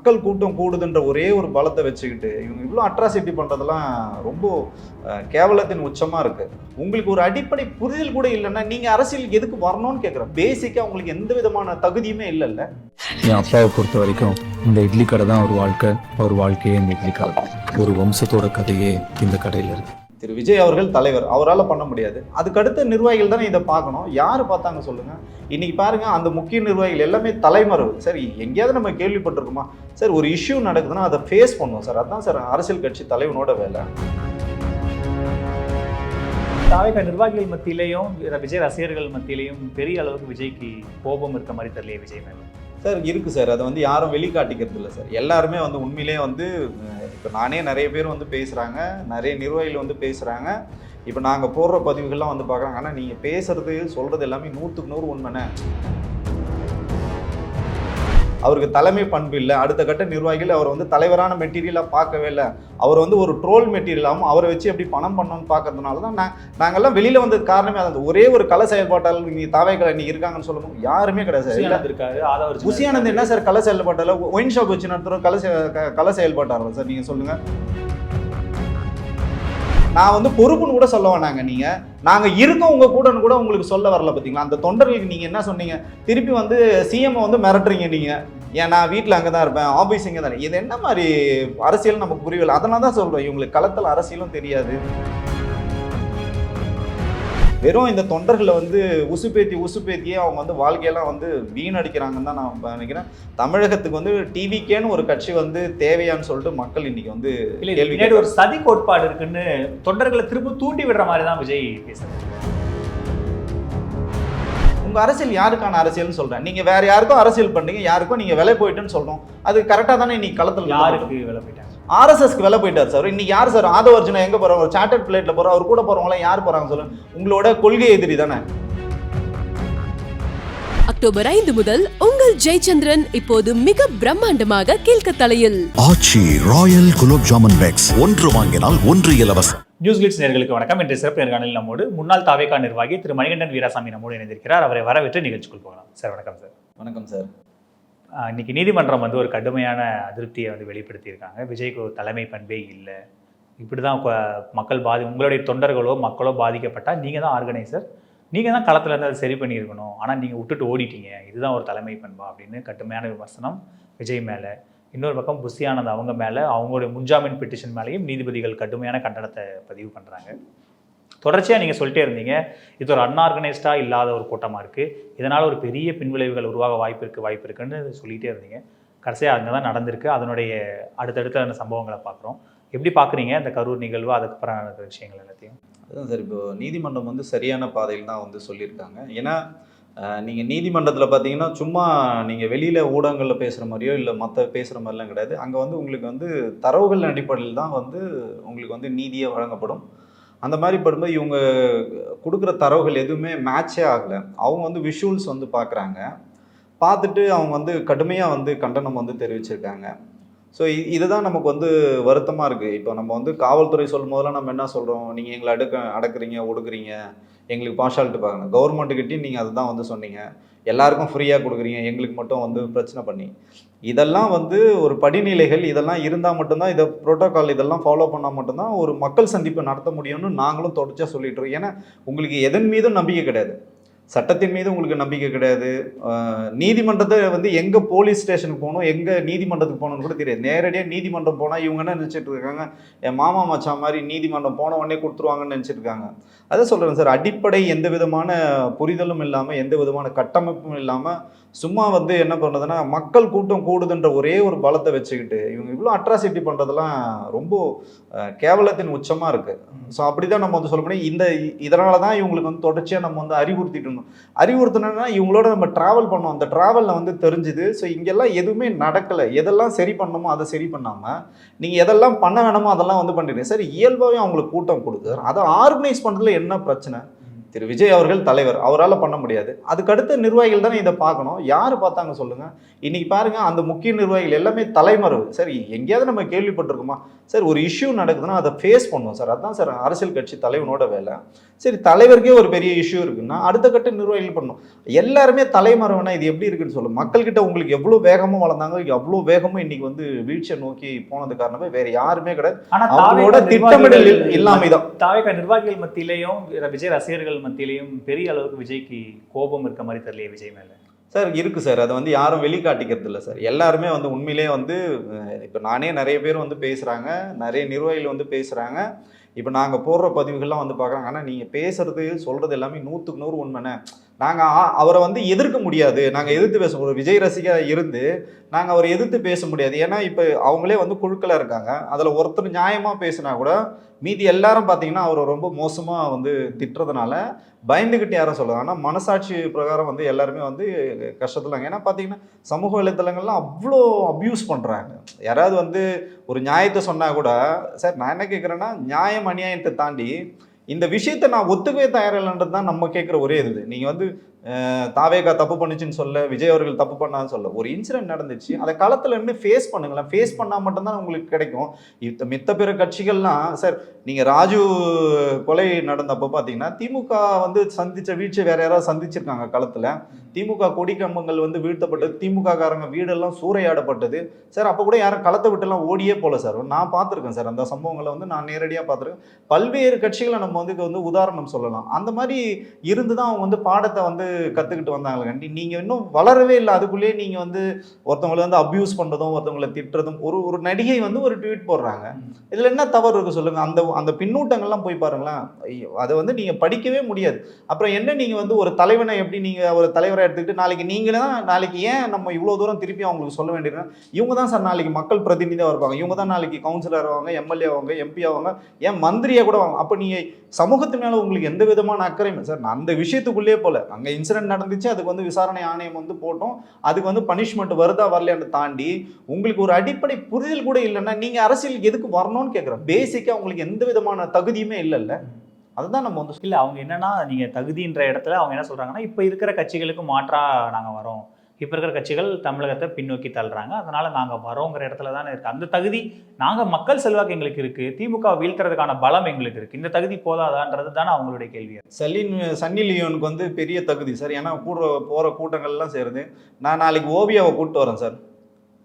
மக்கள் கூட்டம் கூடுதுன்ற ஒரே ஒரு பலத்தை வச்சுக்கிட்டு இவங்க இவ்வளோ அட்ராசிட்டி பண்ணுறதெல்லாம் ரொம்ப கேவலத்தின் உச்சமாக இருக்குது உங்களுக்கு ஒரு அடிப்படை புரிதல் கூட இல்லைன்னா நீங்கள் அரசியல் எதுக்கு வரணும்னு கேட்குறேன் பேசிக்காக உங்களுக்கு எந்த விதமான தகுதியுமே இல்லைல்ல. என் அப்பாவை பொறுத்த வரைக்கும் இந்த இட்லி கடை தான் ஒரு வாழ்க்கை. ஒரு வாழ்க்கையே இந்த இட்லி கடை. ஒரு வம்சத்தோட கதையே இந்த கடையில் இருக்குது திரு விஜய் அவர்கள் தலைவர். அவரால் பண்ண முடியாது. அதுக்கடுத்த நிர்வாகிகள் தானே இதை பார்க்கணும். யார் பார்த்தாங்க சொல்லுங்க. இன்னைக்கு பாருங்க அந்த முக்கிய நிர்வாகிகள் எல்லாமே தலைமறைவு சரி எங்கேயாவது நம்ம கேள்விப்பட்டிருக்கோமா? சார் ஒரு இஷ்யூ நடக்குதுன்னா அதை ஃபேஸ் பண்ணுவோம் சார். அதான் சார் அரசியல் கட்சி தலைவனோட வேலை. தாவேக நிர்வாகிகள் மத்தியிலையும் விஜய் ரசிகர்கள் மத்தியிலையும் பெரிய அளவுக்கு விஜய்க்கு கோபம் இருக்க மாதிரி தெரியல விஜய் மேல சார் இருக்கு சார். அதை வந்து யாரும் வெளிக்காட்டிக்கிறது இல்லை சார். எல்லாருமே வந்து உண்மையிலேயே வந்து இப்போ நானே நிறைய பேர் வந்து பேசுகிறாங்க நிறைய நிர்வாகிகள் வந்து பேசுகிறாங்க இப்போ நாங்கள் போடுற பதிவுகள்லாம் வந்து பார்க்குறாங்க. ஆனால் நீங்கள் பேசுறது சொல்கிறது எல்லாமே நூற்றுக்கு நூறு உண்மைண்ணே. அவருக்கு தலைமை பண்பு இல்லை. அடுத்த கட்ட நிர்வாகிகள் அவர் வந்து தலைவரான மெட்டீரியலாக பார்க்கவே இல்லை. அவர் வந்து ஒரு ட்ரோல் மெட்டீரியலாகவும் அவரை வச்சு எப்படி பணம் பண்ணணும்னு பார்க்கறதுனால தான் நான் நாங்கள்லாம் வெளியில் வந்தது காரணமே அது ஒரே ஒரு கல செயல்பாட்டாளர் நீ தாவைகளை இன்னைக்கு இருக்காங்கன்னு சொல்லும்போது யாருமே கிடையாது இருக்காரு புசியானந்த் என்ன சார் கலை செயல்பாட்டால ஒயின் ஷாப் வச்சு நடத்துகிறோம் கலை கலை செயல்பாட்டாளர் சார் நீங்கள் சொல்லுங்க. நான் வந்து பொறுப்புன்னு கூட சொல்ல வேணாங்க நீங்கள் நாங்கள் இருக்கோம் உங்கள் கூடன்னு கூட உங்களுக்கு சொல்ல வரல பார்த்தீங்களா அந்த தொண்டர்களுக்கு நீங்கள் என்ன சொன்னீங்க? திருப்பி வந்து சிஎம் வந்து மிரட்டுறீங்க நீங்கள் ஏன் நான் வீட்டில் அங்கே தான் இருப்பேன் ஆஃபீஸ் இங்கே தான் இது என்ன மாதிரி அரசியல் நமக்கு புரியவில்லை. அதனால தான் சொல்கிறேன் இவங்களுக்கு களத்தில் அரசியலும் தெரியாது. வெறும் இந்த தொண்டர்களை வந்து உசுப்பேத்தி உசுப்பேத்தியே அவங்க வந்து வாழ்க்கையெல்லாம் வந்து வீணடிக்கிறாங்கன்னு தான் நான் நினைக்கிறேன். தமிழகத்துக்கு வந்து டிவிக்கேன்னு ஒரு கட்சி வந்து தேவையான்னு சொல்லிட்டு மக்கள் இன்னைக்கு வந்து கேள்வி ஒரு சதி கோட்பாடு இருக்குன்னு தொண்டர்களை திரும்ப தூண்டி விடுற மாதிரி தான் விஜய் பேசுறாரு. உங்க அரசியல் யாருக்கான அரசியல்னு சொல்றேன். நீங்க வேற யாருக்கும் அரசியல் பண்ணீங்க யாருக்கும் நீங்க விலை போயிட்டுன்னு சொல்றோம். அது கரெக்டா தானே இன்னைக்கு களத்தில் யாருக்கு வேலை போயிட்டாங்க? ஆர்எஸ்எஸ்க்கு விலை போயிட்டார் சார். இன்னைக்கு யார் சார்? ஆதவர்ஜுனா எங்க போறோம் ஒரு சார்ட்டர்ட் பிளேட்ல போறோம் அவர் கூட போறவங்களாம் யார் போறாங்க சொல்லுங்க உங்களோட கொள்கை எதிரி தானே? அக்டோபர் ஐந்து முதல் உங்கள் ஜெயச்சந்திரன் இப்போது மிக பிரம்மாண்டமாக கீழ்கத்தலையில். Aachi royal gulab jamun packs. ஒன்று வாங்கினால் ஒன்று இலவசம். நியூஸ் கிளிட்ஸ் நேர்களுக்கு வணக்கம். இன்று சிறப்பு நேர்காணலில் நம்மோடு முன்னாள் தாவேகா நிர்வாகி திரு மணிகண்டன் வீராசாமி நம்மோடு இணைந்திருக்கிறார். அவரை வரவேற்று நிகழ்ச்சிக்குள் போகலாம். சார் வணக்கம் சார். வணக்கம் சார். இன்றைக்கி நீதிமன்றம் வந்து ஒரு கடுமையான அதிருப்தியை வந்து வெளிப்படுத்தியிருக்காங்க. விஜய்க்கு ஒரு தலைமை பண்பே இல்லை. இப்படி தான் மக்கள் பாதி உங்களுடைய தொண்டர்களோ மக்களோ பாதிக்கப்பட்டால் நீங்கள் தான் ஆர்கனைசர். நீங்கள் தான் களத்தில் இருந்து அதை சரி பண்ணியிருக்கணும். ஆனால் நீங்கள் விட்டுட்டு ஓடிட்டீங்க. இதுதான் ஒரு தலைமை பண்பா அப்படின்னு கடுமையான விமர்சனம் விஜய் மேலே. இன்னொரு பக்கம் புஷி ஆனந்த் அவங்க மேலே அவங்களுடைய முன்ஜாமீன் பெட்டிஷன் மேலேயும் நீதிபதிகள் கடுமையான கண்டனத்தை பதிவு பண்ணுறாங்க தொடர்ச்சியாக நீங்கள் சொல்லிட்டே இருந்தீங்க. இது ஒரு அன்ஆர்கனைஸ்டாக இல்லாத ஒரு கூட்டமாக இருக்குது இதனால் ஒரு பெரிய பின்விளைவுகள் உருவாக வாய்ப்பு இருக்குது வாய்ப்பு இருக்குன்னு சொல்லிகிட்டே இருந்தீங்க. கடைசியாக அங்கே தான் நடந்திருக்கு. அதனுடைய அடுத்தடுத்த அந்த சம்பவங்களை பார்க்குறோம். எப்படி பார்க்குறீங்க அந்த கரூர் நிகழ்வு? அதுக்கப்புறம் நடக்கிற விஷயங்கள் எல்லாத்தையும். அதுதான் சார் இப்போ நீதிமன்றம் வந்து சரியான பாதையில் தான் வந்து சொல்லியிருக்காங்க. ஏன்னா நீங்கள் நீதிமன்றத்தில் பார்த்தீங்கன்னா சும்மா நீங்கள் வெளியில் ஊடகங்களில் பேசுகிற மாதிரியோ இல்லை மற்ற பேசுகிற மாதிரிலாம் கிடையாது. அங்கே வந்து உங்களுக்கு வந்து தரவுகள் அடிப்படையில் தான் வந்து உங்களுக்கு வந்து நீதியே வழங்கப்படும். அந்த மாதிரி படும்போது இவங்க கொடுக்குற தரவுகள் எதுவுமே மேட்சே ஆகலை. அவங்க வந்து விஷுவல்ஸ் வந்து பார்க்குறாங்க. பார்த்துட்டு அவங்க வந்து கடுமையாக வந்து கண்டனம் வந்து தெரிவிச்சிருக்காங்க. ஸோ இதுதான் நமக்கு வந்து வருத்தமாக இருக்குது இப்போ நம்ம வந்து காவல்துறை சொல்லும் போதெல்லாம் நம்ம என்ன சொல்கிறோம் நீங்கள் எங்களை அடுக்க அடக்குறீங்க ஒடுக்குறீங்க. எங்களுக்கு பார்ஷாலிட்டி பார்க்கணும். கவர்மெண்ட்டுக்கிட்டையும் நீங்கள் அதுதான் வந்து சொன்னீங்க. எல்லாருக்கும் ஃப்ரீயாக கொடுக்குறீங்க. எங்களுக்கு மட்டும் வந்து பிரச்சனை பண்ணி. இதெல்லாம் வந்து ஒரு படிநிலைகள். இதெல்லாம் இருந்தால் மட்டும்தான் இதை ப்ரோட்டோக்கால் இதெல்லாம் ஃபாலோ பண்ணால் மட்டும்தான் ஒரு மக்கள் சந்திப்பு நடத்த முடியும்னு நாங்களும் தொடர்ச்சியாக சொல்லிட்டு இருக்கோம். ஏன்னா உங்களுக்கு எதன் மீதும் நம்பிக்கை கிடையாது. சட்டத்தின் மீது உங்களுக்கு நம்பிக்கை கிடையாது. நீதிமன்றத்தை வந்து எங்கே போலீஸ் ஸ்டேஷனுக்கு போகணும் எங்கே நீதிமன்றத்துக்கு போகணும்னு கூட தெரியாது. நேரடியாக நீதிமன்றம் போனால் இவங்க என்ன நினச்சிட்டு இருக்காங்க? என் மாமா மச்சான் மாதிரி நீதிமன்றம் போன உடனே கொடுத்துருவாங்கன்னு நினச்சிட்டு இருக்காங்க. அதை சொல்கிறேன் சார் அடிப்படை எந்த விதமான புரிதலும் இல்லாமல் எந்த விதமான கட்டமைப்பும் இல்லாமல் சும்மா வந்து என்ன பண்ணுறதுன்னா மக்கள் கூட்டம் கூடுதுன்ற ஒரே ஒரு பலத்தை வச்சுக்கிட்டு இவங்க இவ்வளோ அட்ராசிட்டி பண்ணுறதெல்லாம் ரொம்ப கேவலத்தின் உச்சமாக இருக்குது ஸோ அப்படி தான் நம்ம வந்து சொல்ல முடியும். இந்த இதனால தான் இவங்களுக்கு வந்து தொடர்ச்சியாக நம்ம வந்து அறிவுறுத்திட்டு இருந்தோம் அறிவுறுத்தினா இவங்களோட நம்ம ட்ராவல் பண்ணோம் அந்த ட்ராவலில் வந்து தெரிஞ்சுது. ஸோ இங்கெல்லாம் எதுவுமே நடக்கலை. எதெல்லாம் சரி பண்ணணுமோ அதை சரி பண்ணாமல் நீங்கள் எதெல்லாம் பண்ண வேணுமோ அதெல்லாம் வந்து பண்ணிடுங்க. சார் இயல்பாகவே அவங்களுக்கு கூட்டம் கொடுக்குது. அதை ஆர்கனைஸ் பண்ணுறதுல என்ன பிரச்சனை? திரு விஜய் அவர்கள் தலைவர். அவரால் பண்ண முடியாது. அதுக்கடுத்த நிர்வாகிகள் தானே இதை பார்க்கணும். யார் பார்த்தாங்க சொல்லுங்க. இன்னைக்கு பாருங்க அந்த முக்கிய நிர்வாகிகள் எல்லாமே தலைமறைவு சரி எங்கேயாவது நம்ம கேள்விப்பட்டிருக்கோமா? சார் ஒரு இஷ்யூ நடக்குதுன்னா அதை ஃபேஸ் பண்ணும் சார். அதான் சார் அரசியல் கட்சி தலைவனோட வேலை. சரி தலைவருக்கே ஒரு பெரிய இஷ்யூ இருக்குன்னா அடுத்த கட்ட நிர்வாகிகள் பண்ணணும். எல்லாருமே தலைமறைவுனா இது எப்படி இருக்குன்னு சொல்லும் மக்கள்கிட்ட உங்களுக்கு எவ்வளோ வேகமாக வளர்ந்தாங்க எவ்வளோ வேகமும் இன்னைக்கு வந்து வீழ்ச்சியை நோக்கி போனது காரணமே வேற யாருமே கிடையாது. அவங்களோட திட்டமிடல் நிர்வாகிகள் இல்லாமை தான் தாவேகா நிர்வாகிகள் மத்தியிலையும் விஜய் ரசிகர்கள் மத்தியிலையும் பெரிய அளவுக்கு விஜய்க்கு கோபம் இருக்க மாதிரி தெரியலையே விஜய் மேலே. சார் இருக்குது சார். அதை வந்து யாரும் வெளிக்காட்டிக்கிறது இல்லை சார். எல்லாருமே வந்து உண்மையிலேயே வந்து இப்போ நானே நிறைய பேர் வந்து பேசுகிறாங்க நிறைய நிர்வாகிகள் வந்து பேசுகிறாங்க இப்போ நாங்கள் போடுற பதிவுகள்லாம் வந்து பார்க்குறாங்க. ஆனால் நீங்கள் பேசுறது சொல்கிறது எல்லாமே நூற்றுக்கு நூறு உண்மைண்ணே. நாங்கள் அவரை வந்து எதிர்க்க முடியாது. நாங்கள் எதிர்த்து பேச ஒரு விஜய் ரசிகராக இருந்து நாங்கள் அவரை எதிர்த்து பேச முடியாது. ஏன்னா இப்போ அவங்களே வந்து குழுக்களாக இருக்காங்க. அதில் ஒருத்தர் நியாயமாக பேசினா கூட மீதி எல்லாரும் பார்த்தீங்கன்னா அவரை ரொம்ப மோசமாக வந்து திட்டுறதுனால பயந்துக்கிட்டு யாரும் சொல்லுவாங்க ஆனால் மனசாட்சி பிரகாரம் வந்து எல்லாருமே வந்து கஷ்டத்தில் ஏன்னா பார்த்தீங்கன்னா சமூக வலைத்தளங்கள்லாம் அவ்வளோ அப்யூஸ் பண்ணுறாங்க யாராவது வந்து ஒரு நியாயத்தை சொன்னால் கூட சார் நான் என்ன கேட்குறேன்னா நியாயம் அநியாயத்தை தாண்டி இந்த விஷயத்தை நான் ஒத்துக்கவே தயாரில்லைன்றது தான் நம்ம கேட்குற ஒரே இது. நீங்கள் வந்து தாவேகா தப்பு பண்ணுச்சுன்னு சொல்ல விஜய் அவர்கள் தப்பு பண்ணான்னு சொல்ல ஒரு இன்சிடென்ட் நடந்துச்சு. அதை களத்தில் இருந்து ஃபேஸ் பண்ணுங்களேன். ஃபேஸ் பண்ணால் மட்டும்தான் உங்களுக்கு கிடைக்கும். இத்த மித்த பிற கட்சிகள்லாம் சார் நீங்கள் ராஜு கொலை நடந்தப்போ பார்த்தீங்கன்னா திமுக வந்து சந்தித்த வீழ்ச்சி வேற யாராவது சந்திச்சிருக்காங்க களத்தில். திமுக கொடி கம்பங்கள் வந்து வீழ்த்தப்பட்டது. திமுக காரங்க வீடெல்லாம் சூறையாடப்பட்டது. சார் அப்போ கூட யாரும் களத்தை விட்டுலாம் ஓடியே போல சார் நான் பார்த்துருக்கேன் சார் அந்த சம்பவங்களை வந்து நான் நேரடியாக பார்த்துருக்கேன். பல்வேறு கட்சிகளை நம்ம வந்து வந்து உதாரணம் சொல்லலாம். அந்த மாதிரி இருந்து தான் அவங்க வந்து பாடத்தை வந்து கற்றுக்கிட்டு வந்தாங்களே நீங்கள் இன்னும் வளரவே இல்லை. அதுக்குள்ளேயே நீங்கள் வந்து ஒருத்தவங்களை வந்து அப்யூஸ் பண்ணுறதும் ஒருத்தவங்களை திட்டுறதும் ஒரு ஒரு நடிகை வந்து ஒரு ட்வீட் போடுறாங்க. இதில் என்ன தவறு இருக்குது சொல்லுங்கள் அந்த அந்த பின்னூட்டங்கள்லாம் போய் பாருங்களேன். ஐயோ, அதை வந்து நீங்கள் படிக்கவே முடியாது. அப்புறம் என்ன நீங்கள் வந்து ஒரு தலைவனை எப்படி நீங்கள் ஒரு தலைவரை எடுத்துக்கிட்டு நாளைக்கு நீங்களே தான் நாளைக்கு ஏன் நம்ம இவ்வளோ தூரம் திருப்பி அவங்களுக்கு சொல்ல வேண்டியதுன்னா இவங்க தான் சார் நாளைக்கு மக்கள் பிரதிநிதியாக இருப்பாங்க. இவங்க தான் நாளைக்கு கவுன்சிலர் ஆவாங்க எம்எல்ஏ ஆவாங்க எம்பி ஆவாங்க ஏன் மந்திரியாக கூட வாங்க. அப்போ நீங்கள் சமூகத்து மேலே உங்களுக்கு எந்த விதமான அக்கறையும் சார் நான் அந்த விஷயத்துக்குள்ளேயே போல. அங்கே இன்சிடென்ட் நடந்துச்சு அதுக்கு வந்து விசாரணை ஆணையம் வந்து போட்டோம். அதுக்கு வந்து பனிஷ்மெண்ட் வருதா வரலையான்னு தாண்டி உங்களுக்கு ஒரு அடிப்படை புரிதல் கூட இல்லைன்னா நீங்கள் அரசியல் எதுக்கு வரணும்னு கேட்குறேன் பேசிக்காக உங்களுக்கு எந்த விதமான தகுதியுமே இல்லைல்ல. அதுதான் நம்ம வந்து இல்லை அவங்க என்னன்னா நீங்கள் தகுதின்ற இடத்துல அவங்க என்ன சொல்கிறாங்கன்னா இப்போ இருக்கிற கட்சிகளுக்கு மாற்றாக நாங்கள் வரோம். இப்போ இருக்கிற கட்சிகள் தமிழகத்தை பின்னோக்கி தள்ளுறாங்க. அதனால் நாங்கள் வரோங்கிற இடத்துல தானே இருக்கு. அந்த தகுதி நாங்கள் மக்கள் செல்வாக்கு எங்களுக்கு இருக்குது திமுக வீழ்த்துறதுக்கான பலம் எங்களுக்கு இருக்குது இந்த தகுதி போதாதான்றது தானே அவங்களுடைய கேள்வி. சலீன் சன்னி லியோனுக்கு வந்து பெரிய தகுதி சார். ஏன்னா கூட போகிற கூட்டங்கள்லாம் சேருது. நான் நாளைக்கு ஓவியாவை கூப்பிட்டு வரேன் சார்.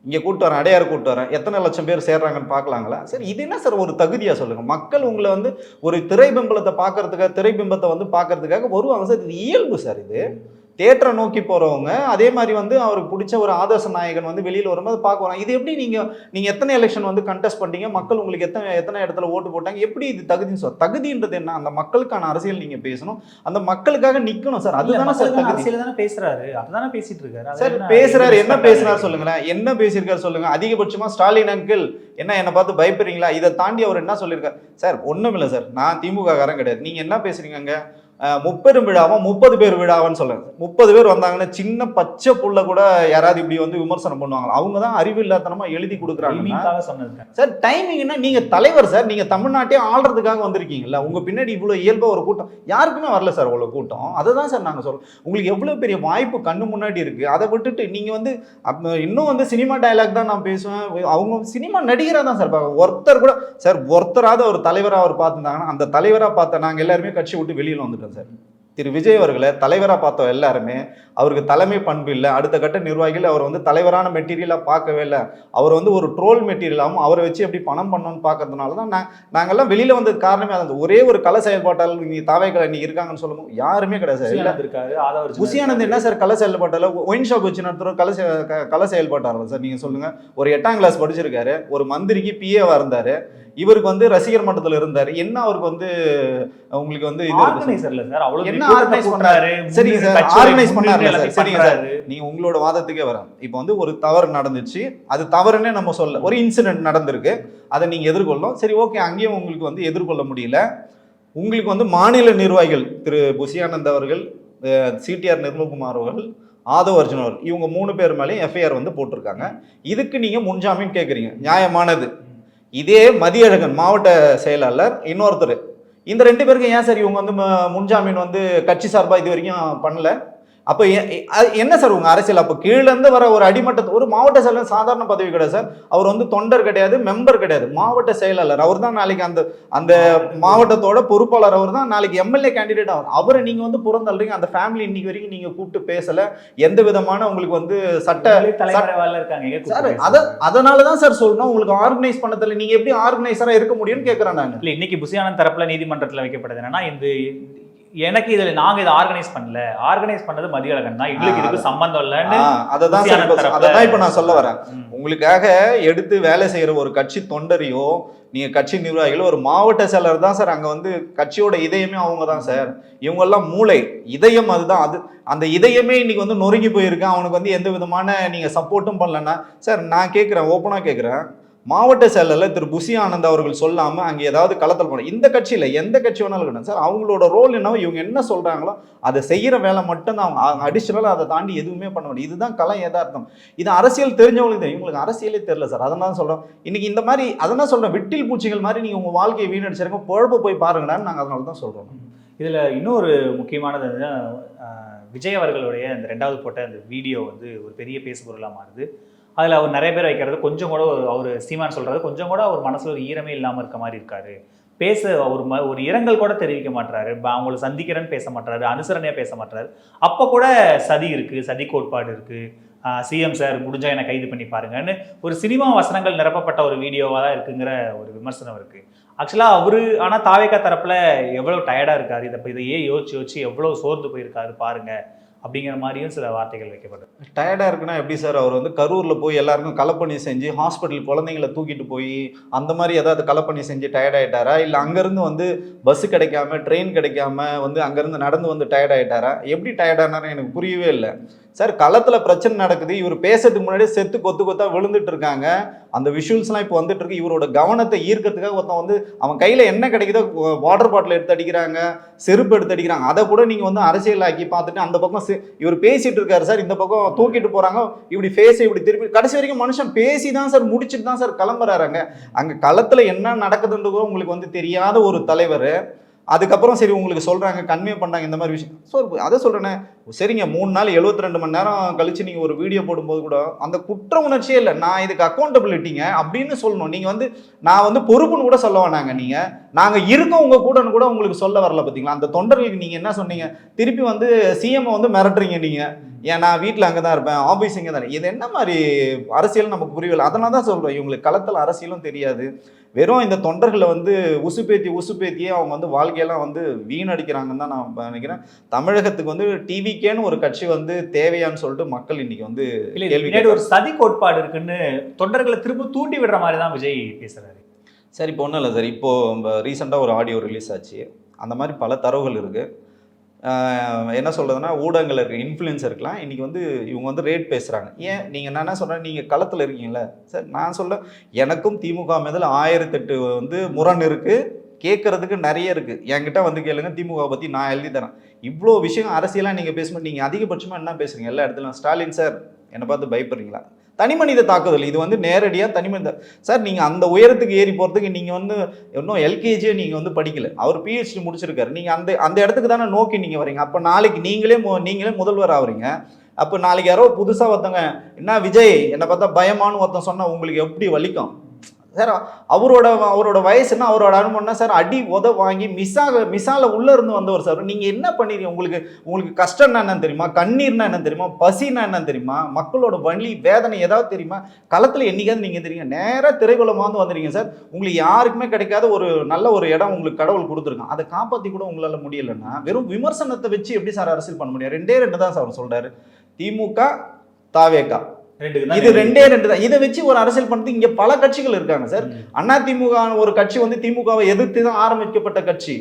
இங்கே கூப்பிட்டு வரேன். அடையார் கூப்பிட்டு வரேன். எத்தனை லட்சம் பேர் சேர்றாங்கன்னு பார்க்கலாங்களா? சரி இது என்ன சார் ஒரு தகுதியாக சொல்லுங்கள் மக்கள் உங்களை வந்து ஒரு திரைபிம்பலத்தை பார்க்கறதுக்காக திரைபிம்பத்தை வந்து பார்க்கறதுக்காக வருவாங்க சார். இது இயல்பு சார் இது. தேட்டரை நோக்கி போகிறவங்க அதே மாதிரி வந்து அவருக்கு பிடிச்ச ஒரு ஆதர்ச நாயகன் வந்து வெளியில் வரும்போது பார்க்க வராங்க. இது எப்படி நீங்கள் நீங்கள் எத்தனை எலெக்ஷன் வந்து கண்டெஸ்ட் பண்ணீங்க? மக்கள் உங்களுக்கு எத்தனை எத்தனை இடத்துல ஓட்டு போட்டாங்க? எப்படி இது தகுதின்னு சொல்ல தகுதின்றது என்ன? அந்த மக்களுக்கான அரசியல் நீங்கள் பேசணும். அந்த மக்களுக்காக நிற்கணும் சார். அதுதானே சார் அரசியல் தானே பேசுறாரு. அதுதானே பேசிட்டு இருக்காரு சார் பேசுறாரு. என்ன பண்றாரு? சொல்லுங்களேன். என்ன பேசியிருக்காரு சொல்லுங்க. அதிகபட்சமா ஸ்டாலின் அங்கிள் என்ன என்னை பார்த்து பயப்படுறீங்களா? இதை தாண்டி அவர் என்ன சொல்லியிருக்காரு? சார் ஒண்ணும் இல்லை சார். நான் திமுக காரன் கிடையாது. நீங்க என்ன பேசுறீங்க அங்க? அஹ், முப்பெரும் விழாவா? முப்பது பேர் விழாவான்னு சொல்லுங்க. முப்பது பேர் வந்தாங்கன்னா சின்ன பச்சை புள்ள கூட யாராவது இப்படி வந்து விமர்சனம் பண்ணுவாங்க அவங்க தான் அறிவு இல்லாதனமா எழுதி கொடுக்குறாங்க. சார் டைமிங்னா நீங்க தலைவர் சார் நீங்க தமிழ்நாட்டே ஆள்றதுக்காக வந்திருக்கீங்கல்ல. உங்க பின்னாடி இவ்வளவு இயல்பா ஒரு கூட்டம். யாருக்குமே வரல சார் அவ்வளவு கூட்டம். அதை தான் சார் நாங்க சொல்றோம். உங்களுக்கு எவ்வளவு பெரிய வாய்ப்பு கண்ணு முன்னாடி இருக்கு. அதை விட்டுட்டு நீங்க வந்து இன்னும் வந்து சினிமா டயலாக் தான் நான் பேசுவேன். அவங்க சினிமா நடிகராக தான் சார் பார்க்க ஒருத்தர் கூட சார் ஒருத்தராவது ஒரு தலைவராக அவர் பார்த்துருந்தாங்கன்னா அந்த தலைவராக பார்த்த நாங்கள் எல்லாருமே கட்சி விட்டு வெளியில் வந்துட்டோம். சார். திரு விஜய் அவர்களை தலைவராக பார்த்தோம் எல்லாருமே. அவருக்கு தலைமை பண்பு இல்லை. அடுத்த கட்ட நிர்வாகிகள் அவர் வந்து தலைவரான மெட்டீரியலாக பார்க்கவே இல்லை. அவர் வந்து ஒரு ட்ரோல் மெட்டீரியலாகவும் அவரை வச்சு எப்படி பணம் பண்ணணும்னு பார்க்கறதுனால தான் நான் நாங்கெல்லாம் வெளியில் வந்தது காரணமே அது. ஒரே ஒரு கல செயல்பாட்டாளர் நீ தாவைகளை இன்னைக்கு இருக்காங்கன்னு சொல்லும்போது யாருமே கிடையாது சார். இருக்காரு புசியானந்த் என்ன சார் கலை செயல்பாட்டாளர் ஒயின் ஷாப் வச்சு நடத்துகிற கலை கலை செயல்பாட்டாளர் சார் நீங்கள் சொல்லுங்கள் ஒரு எட்டாம் கிளாஸ் படிச்சிருக்காரு. ஒரு மந்திரிக்கு பிஏவாக இருந்தார். இவருக்கு வந்து ரசிகர் மன்றத்தில் இருந்தார். என்ன அவருக்கு வந்து உங்களுக்கு வந்து இது? ஆர்கனைசர்ல சார். அவ்வளவு என்ன கூட்டத்தை கூட்டுறாரு, சரிங்க சார். ஆர்கனைஸ் பண்ணாரு சரிங்க சார். பண்றாரு. நீங்க உங்களோட வாதத்துக்கே வரேன். இப்போ வந்து ஒரு தவறு நடந்துச்சு. அது தவறுன்னே நம்ம சொல்ல ஒரு இன்சிடென்ட் நடந்திருக்கு. அதை நீங்க எதிர்கொள்ளணும். சரி ஓகே அங்கேயும் உங்களுக்கு வந்து எதிர்கொள்ள முடியல. உங்களுக்கு வந்து மாநில நிர்வாகிகள் திரு. புசியானந்த் அவர்கள் சிடிஆர் நிர்மல்குமார் அவர்கள் ஆதவ் அர்ஜுன் அவர்கள் இவங்க மூணு பேர் மேலேயும் எஃப்ஐஆர் வந்து போட்டிருக்காங்க. இதுக்கு நீங்க முன்ஜாமீன் கேட்குறீங்க நியாயமானது. இதே மதியழகன் மாவட்ட செயலாளர் இன்னொருத்தர். இந்த ரெண்டு பேருக்கும் ஏன் சார் இவங்க வந்து ம- முன்ஜாமீன் வந்து கட்சி சார்பாக இது வரைக்கும் பண்ணல? அப்போ என்ன சார் உங்க அரசியல்? அப்போ கீழேருந்து வர ஒரு அடிமட்ட ஒரு மாவட்ட செயலர் சாதாரண பதவி கிடையாது சார். அவர் வந்து தொண்டர் கிடையாது மெம்பர் கிடையாது. மாவட்ட செயலாளர். அவர் தான் நாளைக்கு அந்த அந்த மாவட்டத்தோட பொறுப்பாளர். அவர் தான் நாளைக்கு எம்எல்ஏ கேண்டிடேட் ஆகும் அவரை நீங்க வந்து புறந்தள்ளுறீங்க. அந்த ஃபேமிலி இன்னைக்கு வரைக்கும் நீங்க கூப்பிட்டு பேசல. எந்த விதமான உங்களுக்கு வந்து சட்ட இருக்காங்க. சார் அத அதனால தான் சார் சொல்லணும் உங்களுக்கு ஆர்கனைஸ் பண்ண தெரியல நீங்க எப்படி ஆர்கனைசரா இருக்க முடியும்னு கேட்கறேன் நான். இல்ல இன்னைக்கு புசியானந்த் தரப்புல நீதிமன்றத்துல வைக்கப்படுது என்னன்னா இந்த எனக்கு இதுல நாங்க இதை ஆர்கனைஸ் பண்ணல. ஆர்கனைஸ் பண்ணது மதியழகன் தான். எங்களுக்கு இதுக்கு சம்பந்தம் இல்லைன்னு அததான் அததான் இப்ப நான் சொல்ல வரேன். உங்களுக்காக எடுத்து வேலை செய்யற ஒரு கட்சி தொண்டரையோ நீங்க கட்சி நிர்வாகிகளோ ஒரு மாவட்ட செயலர் தான் சார். அங்க வந்து கட்சியோட இதயமே அவங்க தான் சார். இவங்க எல்லாம் மூளை. இதயம் அதுதான். அது அந்த இதயமே இன்னைக்கு வந்து நொறுங்கி போயிருக்கு. அவனுக்கு வந்து எந்த விதமான நீங்க சப்போர்ட்டும் பண்ணலன்னா சார் நான் கேட்கிறேன் ஓப்பனா கேட்கிறேன் மாவட்ட செயலர்ல திரு. புசி ஆனந்த் அவர்கள் சொல்லாமல் அங்கே ஏதாவது களத்தல் போன இந்த கட்சியில் எந்த கட்சி வேணாலும் இருக்கட்டும். சார் அவங்களோட ரோல் என்னவோ இவங்க என்ன சொல்கிறாங்களோ அதை செய்கிற வேலை மட்டும்தான் அவங்க. அடிஷ்னலாக அதை தாண்டி எதுவுமே பண்ண முடியும் இதுதான் கலை யதார்த்தம். இது அரசியல் தெரிஞ்சவங்களுக்கு தெரியும். இவங்களுக்கு அரசியலே தெரில சார். அதை தான் சொல்கிறோம் இன்றைக்கி இந்த மாதிரி அதனால சொல்கிறேன் விட்டில் பூச்சிகள் மாதிரி நீங்கள் உங்கள் வாழ்க்கையை வீணடிச்சிருக்க பொழப்பு போய் பாருங்கடான்னு நாங்கள் அதனால தான் சொல்கிறோம் இதில் இன்னொரு முக்கியமானது என்னன்னா, விஜய் அவர்களுடைய அந்த ரெண்டாவது போட்ட அந்த வீடியோ வந்து ஒரு பெரிய பேசுபொருளாக மாறுது. அதில் அவர் நிறைய பேர் வைக்கிறது கொஞ்சம் கூட அவர் சீமான் சொல்கிறது கொஞ்சம் கூட அவர் மனசில் ஒரு ஈரமே இல்லாமல் இருக்க மாதிரி இருக்காரு. பேச ஒரு ம ஒரு இரங்கல் கூட தெரிவிக்க மாட்டாரு அவங்கள சந்திக்கிறேன்னு பேச மாட்டாரு அனுசரணையாக பேச மாட்டாரு அப்போ கூட சதி இருக்குது சதி கோட்பாடு இருக்குது சிஎம் சார் முடிஞ்சால் என்னை கைது பண்ணி பாருங்கன்னு ஒரு சினிமா வசனங்கள் நிரப்பப்பட்ட ஒரு வீடியோவாக தான் இருக்குங்கிற ஒரு விமர்சனம் இருக்குது ஆக்சுவலாக அவரு ஆனால் தாவேக்கா தரப்பில் எவ்வளோ டயர்டாக இருக்காரு. இதை இதையே யோசிச்சு யோசிச்சு எவ்வளோ சோர்ந்து போயிருக்காரு பாருங்கள் அப்படிங்கிற மாதிரியும் சில வார்த்தைகள் வைக்கப்படுது டயர்டாக இருக்குன்னா எப்படி சார்? அவர் வந்து கரூரில் போய் எல்லாருக்கும் களப்பணி செஞ்சு ஹாஸ்பிட்டல் குழந்தைங்கள தூக்கிட்டு போய் அந்த மாதிரி ஏதாவது களப்பணி செஞ்சு டயர்டாயிட்டாரா இல்லை அங்கேருந்து வந்து பஸ் கிடைக்காம ட்ரெயின் கிடைக்காம வந்து அங்கேருந்து நடந்து வந்து டயர்டாயிட்டாரா எப்படி டயர்டானாரு எனக்கு புரியவே இல்லை. சார் களத்தில் பிரச்சனை நடக்குது. இவர் பேசுறதுக்கு முன்னாடி செத்து கொத்து கொத்தா விழுந்துட்டு இருக்காங்க. அந்த விஷுவல்ஸ்லாம் இப்போ வந்துட்டு இருக்கு. இவரோட கவனத்தை ஈர்க்கிறதுக்காக ஒருத்தன் வந்து அவன் கையில் என்ன கிடைக்குதோ வாட்டர் பாட்டில் எடுத்து அடிக்கிறாங்க செருப்பு எடுத்து அடிக்கிறாங்க. அதை கூட நீங்கள் வந்து அரசியலாக்கி பார்த்துட்டு அந்த பக்கம் செ- இவர் பேசிட்டு இருக்காரு சார். இந்த பக்கம் தூக்கிட்டு போறாங்க. இப்படி பேச இப்படி திருப்பி கடைசி வரைக்கும் மனுஷன் பேசி தான் சார் முடிச்சுட்டு தான் சார் கிளம்புறாருங்க அங்கே. களத்தில் என்ன நடக்குதுன்றது உங்களுக்கு வந்து தெரியாத ஒரு தலைவர். அதுக்கப்புறம் சரி உங்களுக்கு சொல்கிறாங்க கன்வே பண்ணாங்க இந்த மாதிரி விஷயம். ஸோ அதை சொல்கிறேன்னே சரிங்க மூணு நாள் 72 ரெண்டு மணி நேரம் கழித்து நீங்கள் ஒரு வீடியோ போடும்போது கூட அந்த குற்ற உணர்ச்சியே இல்லை. நான் இதுக்கு அக்கௌண்டபிலிட்டிங்க அப்படின்னு சொல்லணும். நீங்கள் வந்து நான் வந்து பொறுப்புன்னு கூட சொல்ல வேணாங்க நீங்கள் நாங்கள் இருக்கோம் உங்கள் கூடன்னு கூட உங்களுக்கு சொல்ல வரல பார்த்தீங்களா அந்த தொண்டர்களுக்கு நீங்கள் என்ன சொன்னீங்க? திருப்பி வந்து சிஎம் வந்து மிரட்டுறீங்க நீங்கள் ஏன் நான் வீட்டில் அங்கே தான் இருப்பேன் ஆஃபீஸ் இங்கே தான் இது என்ன மாதிரி அரசியல் நமக்கு புரியவில்லை அதனால தான் சொல்கிறேன் இவங்களுக்கு களத்தில் அரசியலும் தெரியாது. வெறும் இந்த தொண்டர்களை வந்து உசுப்பேத்தி உசுப்பேத்தியே அவங்க வந்து வாழ்க்கையெல்லாம் வந்து வீணடிக்கிறாங்கன்னு தான் நான் நினைக்கிறேன். தமிழகத்துக்கு வந்து டிவிக்கேன்னு ஒரு கட்சி வந்து தேவையான்னு சொல்லிட்டு மக்கள் இன்னைக்கு வந்து கேள்வி ஒரு சதி கோட்பாடு இருக்குன்னு தொண்டர்களை திரும்ப தூண்டி விடுற மாதிரி தான் விஜய் பேசுறாரு. சரி இப்போ ஒன்றும் இல்லை சார். இப்போ ரீசெண்டாக ஒரு ஆடியோ ரிலீஸ் ஆச்சு. அந்த மாதிரி பல தரவுகள் இருக்குது என்ன சொல்கிறதுனா ஊடகங்கள் இருக்குது இன்ஃப்ளூயன்ஸ் இருக்கலாம் இன்றைக்கி வந்து இவங்க வந்து ரேட் பேசுகிறாங்க ஏன்? நீங்கள் நான் என்ன சொல்கிறேன் நீங்கள் களத்தில் இருக்கீங்களா சார் நான் சொல்ல எனக்கும் திமுக மீதில் ஆயிரத்தெட்டு வந்து முரண் இருக்குது கேட்குறதுக்கு நிறைய இருக்குது என்கிட்ட வந்து கேளுங்க திமுக பற்றி நான் எழுதி தரேன். இவ்வளோ விஷயம் அரசியலாக நீங்கள் பேசும்போது நீங்கள் அதிகபட்சமாக என்ன பேசுகிறீங்க எல்லா இடத்துலையும். ஸ்டாலின் சார் என்னை பார்த்து பயப்படுறீங்களா? தனிமனித தாக்குதல். இது வந்து நேரடியாக தனிமனித சார் நீங்கள் அந்த உயரத்துக்கு ஏறி போகிறதுக்கு நீங்கள் வந்து இன்னும் எல்கேஜியே நீங்கள் வந்து படிக்கல. அவர் பிஹெச்டி முடிச்சிருக்காரு. நீங்கள் அந்த அந்த இடத்துக்கு தானே நோக்கி நீங்கள் வரீங்க அப்போ நாளைக்கு நீங்களே மு- நீங்களே முதல்வர் ஆகுறீங்க அப்போ நாளைக்கு யாரோ புதுசாக ஒருத்தவங்க என்ன விஜய்? என்னை பார்த்தா பயமான்னு ஒருத்தன் சொன்னால் உங்களுக்கு எப்படி வலிக்கும்? சார் அவரோட அவரோட வயசுன்னா அவரோட அனுபவம்னா சார் அடி உத வாங்கி மிஸ்ஸாக மிஸ்ஸால உள்ளே இருந்து வந்தவர் சார். நீங்கள் என்ன பண்ணிடுங்க உங்களுக்கு உங்களுக்கு கஷ்டம்னா என்னன்னு தெரியுமா? கண்ணீர்னா என்ன தெரியுமா? பசினா என்னன்னு தெரியுமா? மக்களோட வலி வேதனை ஏதாவது தெரியுமா? களத்தில் என்னைக்காவது நீங்கள் தெரியுங்க. நேராக திரைக்குளமாக வந்து வந்துடுங்க சார். உங்களுக்கு யாருக்குமே கிடைக்காத ஒரு நல்ல ஒரு இடம் உங்களுக்கு கடவுள் கொடுத்துருக்கான். அதை காப்பாற்றி கூட உங்களால் முடியலைன்னா வெறும் விமர்சனத்தை வச்சு எப்படி சார் அரசியல் பண்ண முடியும்? ரெண்டே ரெண்டு தான் சார் அவர் சொல்றாரு. திமுக தாவேகா. இது ரெண்டே ரெண்டு தான் இதை வச்சு ஒரு அரசியல் பண்றது இங்க பல கட்சிகள் இருக்காங்க சார். அண்ணா திமுக ஒரு கட்சி வந்து திமுகவை எதிர்த்து தான் ஆரம்பிக்கப்பட்ட கட்சி.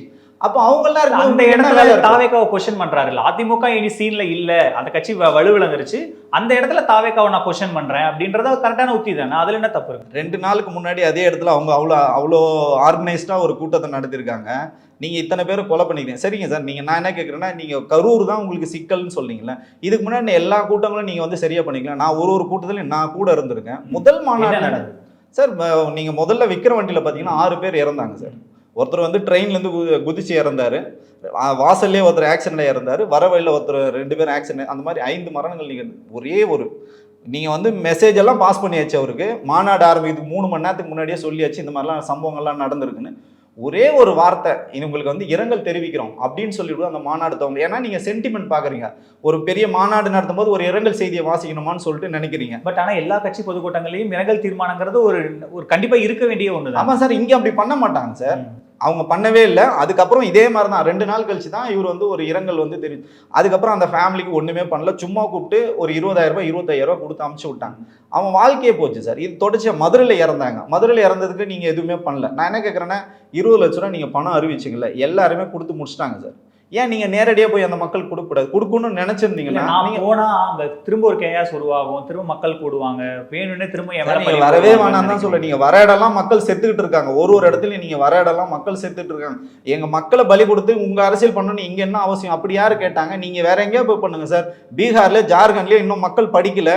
அப்போ அவங்க எல்லாம் அந்த இடத்துல இருக்கு? தாவேக்காவை கொஸ்டின் பண்றாரு அதிமுக இனி சீன்ல இல்ல. அந்த கட்சி வலுவிழந்துருச்சு. அந்த இடத்துல தாவேக்காவை நான் கொஸ்டின் பண்றேன் அப்படின்றத கரெக்டான உத்தி தானே? அதுல என்ன தப்பு இருக்கு? ரெண்டு நாளுக்கு முன்னாடி அதே இடத்துல அவங்க அவ்வளோ அவ்வளோ ஆர்கனைஸ்டா ஒரு கூட்டத்தை நடத்திருக்காங்க நீங்க இத்தனை பேர் கொலை பண்ணிக்கிறீங்க. சரிங்க சார். நீங்க நான் என்ன கேட்குறேன்னா நீங்க கரூர் தான் உங்களுக்கு சிக்கல்னு சொல்றீங்களே இதுக்கு முன்னாடி எல்லா கூட்டங்களும் நீங்க வந்து சரியா பண்ணிக்கலாம். நான் ஒரு ஒரு கூட்டத்திலையும் நான் கூட இருந்திருக்கேன். முதல் மாநாடு சார் நீங்க முதல்ல விக்கிர வண்டியில பாத்தீங்கன்னா ஆறு பேர் இறந்தாங்க சார். ஒருத்தர் வந்து ட்ரெயின்லேருந்து குதிச்சு இறந்தாரு. வாசல்லே ஒருத்தர் ஆக்சிடென்ட் இறந்தாரு. வர வழியில் ஒருத்தர் ரெண்டு பேரும் ஆக்சிடென்ட் அந்த மாதிரி ஐந்து மரணங்கள் நீங்கள் ஒரே ஒரு நீங்கள் வந்து மெசேஜ் எல்லாம் பாஸ் பண்ணியாச்சு அவருக்கு. மாநாடு ஆரம்பிக்கிறதுக்கு மூணு மணி நேரத்துக்கு முன்னாடியே சொல்லியாச்சு இந்த மாதிரிலாம் சம்பவங்கள்லாம் நடந்திருக்குன்னு. ஒரே ஒரு வார்த்தை இது உங்களுக்கு வந்து இரங்கல் தெரிவிக்கிறோம் அப்படின்னு சொல்லிவிட்டு அந்த மாநாடு தவங்க ஏன்னா நீங்கள் சென்டிமெண்ட் பார்க்குறீங்க ஒரு பெரிய மாநாடு நடத்தும் போது ஒரு இரங்கல் செய்தியை வாசிக்கணுமான்னு சொல்லிட்டு நினைக்கிறீங்க. பட் ஆனா எல்லா கட்சி பொதுக்கூட்டங்களையும் இரங்கல் தீர்மானங்கிறது ஒரு ஒரு கண்டிப்பா இருக்க வேண்டிய ஒண்ணுதான். ஆமாம் சார் இங்கே அப்படி பண்ண மாட்டாங்க சார். அவங்க பண்ணவே இல்லை. அதுக்கப்புறம் இதே மாதிரி தான் ரெண்டு நாள் கழிச்சு தான் இவர் வந்து ஒரு இரங்கல் வந்து தெரியும் அதுக்கப்புறம் அந்த ஃபேமிலிக்கு ஒன்றுமே பண்ணல. சும்மா கூப்பிட்டு ஒரு இருபதாயிரம் ரூபாய் இருபத்தாயிரம் ரூபாய் கொடுத்து அமுச்சு விட்டாங்க. அவன் வாழ்க்கையே போச்சு சார். இது தொடர்ச்சி மதுரையில் இறந்தாங்க. மதுரையில் இறந்ததுக்கு நீங்கள் எதுவுமே பண்ணல. நான் என்ன கேட்குறேன்னா இருபது லட்ச ரூபா நீங்கள் பணம் அறிவிச்சிங்கல்ல எல்லாருமே கொடுத்து முடிச்சிட்டாங்க சார். ஏன் நீங்கள் நேரடியாக போய் அந்த மக்கள் கொடுக்கக்கூடாது? கொடுக்கணும்னு நினச்சிருந்தீங்கன்னா நான் நீங்கள் போனா அங்க திரும்ப ஒரு கேயாஸ் உருவாகும் திரும்ப மக்கள் கூடுவாங்க வேணும்னே திரும்ப என் மேல நீங்க பழி வரவே வேணாம் தான் சொல்ல நீங்க வர இடம்லாம் மக்கள் செத்துக்கிட்டு இருக்காங்க. ஒரு ஒரு இடத்துலயும் நீங்க வர இடம்லாம் மக்கள் செத்துட்டு இருக்காங்க. எங்க மக்களை பலி கொடுத்து உங்க அரசியல் பண்ணணும் இங்க என்ன அவசியம்? அப்படி யாரு கேட்டாங்க? நீங்க வேற எங்கேயோ போய் பண்ணுங்க சார். பீகார்ல ஜார்க்கண்ட்லயே இன்னும் மக்கள் படிக்கல.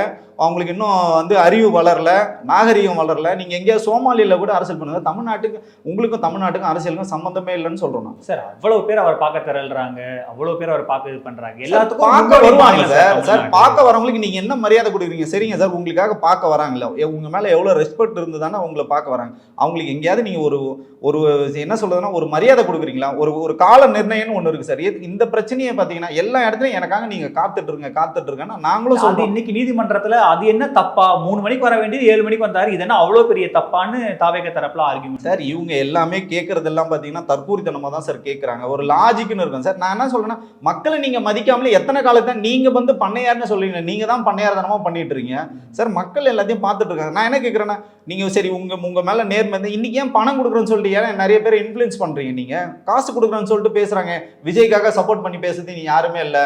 அவங்களுக்கு இன்னும் வந்து அறிவு வளரல நாகரிகம் வளரல. நீங்க எங்கேயோ சோமாலியில கூட அரசியல் பண்ணுங்க. தமிழ்நாட்டுக்கு உங்களுக்கும் தமிழ்நாட்டுக்கும் அரசியலுக்கும் சம்பந்தமே இல்லைன்னு சொல்றோம் சார் அவ்வளவு பேர் அவர் பார்க்க திரள்றாங்க அவ்வளவு பேர் அவர் பார்க்க இது பண்றாங்க. எல்லாத்துக்கும் பார்க்க வருவாங்க சார் சார். பார்க்க வரவங்களுக்கு நீங்க என்ன மரியாதை கொடுக்குறீங்க? சரிங்க சார் உங்களுக்காக பார்க்க வராங்கல்ல. எ- உங்க மேல எவ்வளவு ரெஸ்பெக்ட் இருந்ததானே உங்களை பார்க்க வராங்க. அவங்களுக்கு எங்கேயாவது நீங்க ஒரு ஒரு என்ன சொல்றதுன்னா ஒரு மரியாதை கொடுக்குறீங்களா? ஒரு ஒரு கால நிர்ணயம்னு ஒண்ணு இருக்கு சார். இந்த பிரச்சனையை பாத்தீங்கன்னா எல்லா இடத்துலயும் எனக்காக நீங்க காத்துட்டு இருங்க காத்துட்டு இருங்கன்னா நாங்களும் சொல்றோம். இன்னைக்கு நீதிமன்றத்துல அது என்ன தப்பா? மூணு மணிக்கு வர வேண்டியது ஏழு மணிக்கு வந்தாரு. இது என்ன அவ்வளவு பெரிய தப்பான்னு தாவேக தரப்புல ஆர்கியூமெண்ட் சார் இவங்க எல்லாமே கேட்கறதெல்லாம் பார்த்தீங்கன்னா தற்பூரித்தனமாக தான் சார் கேட்குறாங்க ஒரு லாஜிக்னு இருக்கும் சார். நான் என்ன சொல்கிறேன்னா மக்களை நீங்கள் மதிக்காமலே எத்தனை காலத்தை நீங்கள் வந்து பண்ணையார்னு சொல்கிறீங்க நீங்கள் தான் பண்ணையார்தனமாக பண்ணிட்டு இருக்கீங்க. சார் மக்கள் எல்லாத்தையும் பார்த்துட்டு இருக்காங்க. நான் என்ன கேட்குறேன்னா நீங்கள் சரி உங்கள் உங்கள் மேலே நேர்மை இன்றைக்கி ஏன் பணம் கொடுக்குறேன்னு சொல்லிட்டு ஏன் நிறைய பேர் இன்ஃப்ளூயன்ஸ் பண்ணுறீங்க நீங்கள் காசு கொடுக்குறேன்னு சொல்லிட்டு பேசுகிறாங்க விஜய்க்காக சப்போர்ட் பண்ணி பேசுறது நீ யாருமே இல்லை.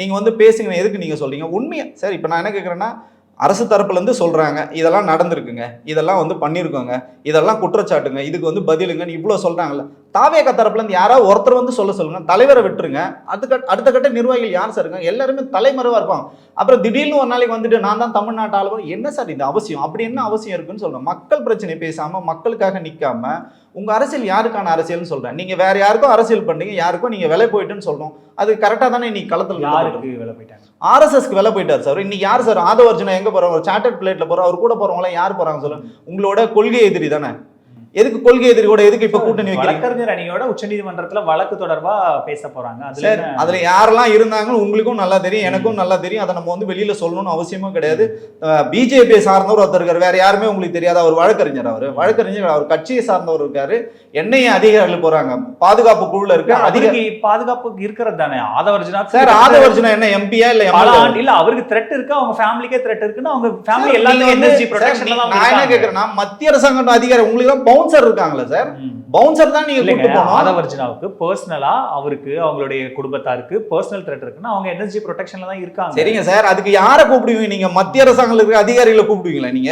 நீங்கள் வந்து பேசுங்க எதுக்கு நீங்கள் சொல்கிறீங்க உண்மையை சார் இப்போ நான் என்ன கேட்குறேன்னா அரசு தரப்புலேருந்து சொல்கிறாங்க இதெல்லாம் நடந்திருக்குங்க. இதெல்லாம் வந்து பண்ணியிருக்கோங்க இதெல்லாம் குற்றச்சாட்டுங்க. இதுக்கு வந்து பதிலுங்கன்னு இவ்வளோ சொல்கிறாங்கல்ல தாவேக தரப்புல இருந்து யாராவது ஒருத்தர் வந்து சொல்ல சொல்லுங்க. தலைவரை விட்டுருங்க. அதுக்கு அடுத்த கட்ட நிர்வாகிகள் யார் சார் இருக்காங்க? எல்லாருமே தலைமறைவா இருப்பாங்க. அப்புறம் திடீர்னு ஒரு நாளைக்கு வந்துட்டு நான் தான் தமிழ்நாட்டு ஆளுநர் என்ன சார் இது அவசியம்? அப்படி என்ன அவசியம் இருக்குன்னு சொல்றேன். மக்கள் பிரச்சனை பேசாம மக்களுக்காக நிக்காம உங்க அரசியல் யாருக்கான அரசியல்னு சொல்றேன். நீங்க வேற யாருக்கும் அரசியல் பண்றீங்க யாருக்கும் நீங்க விலை போயிட்டுன்னு சொல்றோம். அது கரெக்டா தானே இன்னைக்கு களத்துல. யாருக்கு வேலை போயிட்டாங்க? ஆர்எஸ்எஸ்க்கு வெளில போயிட்டார் சார். இன்னைக்கு யார் சார் ஆதவர்ஜுனா எங்க போறோம்? ஒரு சார்ட்டர்ட் பிளேட்ல போறோம். அவர் கூட போறவங்களாம் யார் போறாங்க சொல்லுங்க. உங்களோட கொள்கை எதிரி தானே. எதுக்கு கொள்கை எதிரி கூட எதுக்கு இப்ப கூட்டணி வழக்கறிஞர் அணியோட உச்சநீதிமன்றத்துல வழக்கு தொடர்பா பேச போறாங்க. அதுல அதுல யாரெல்லாம் இருந்தாங்கன்னு உங்களுக்கும் நல்லா தெரியும் எனக்கும் நல்லா தெரியும். அதை நம்ம வந்து வெளியில சொல்லணும்னு அவசியமும் கிடையாது. பிஜேபியை சார்ந்தவர் ஒருத்தர் இருக்காரு. வேற யாருமே உங்களுக்கு தெரியாத. அவர் வழக்கறிஞர் அவர். வழக்கறிஞர் அவர் கட்சியை சார்ந்தவர் இருக்காரு. என்ஐஏ அதிகாரிகள் போறாங்க. பாதுகாப்பு குழுல இருக்க அதிக பாதுகாப்பு இருக்கிறது தானே? ஆதவர்ஜுனா சார் ஆதவர்ஜுனா என்ன எம்பியா இல்ல இல்ல அவருக்கு த்ரெட் இருக்கு. அவங்க ஃபேமிலிக்கே த்ரெட் இருக்குன்னு அவங்க ஃபேமிலி ப்ரொடெக்ஷன்ல தான் நான் என்ன கேக்குறேன்னா மத்திய அரசாங்கம் அதிகாரி உங்களுக்கு தான் பவுன்சர் இருக்காங்களா சார்? பவுன்சர் தான் நீங்க ஆதவர்ஜுனாவுக்கு பர்சனலா அவருக்கு அவங்களுடைய குடும்பத்தாருக்கு பர்சனல் த்ரெட் இருக்குன்னா அவங்க எனர்ஜி ப்ரொடெக்ஷன்ல தான் இருக்காங்க. சரிங்க சார் அதுக்கு யாரை கூப்பிடுவீங்க? நீங்க மத்திய அரசாங்கத்தில் இருக்க அதிகாரிகளை கூப்பிடுவீங்களா நீங்க?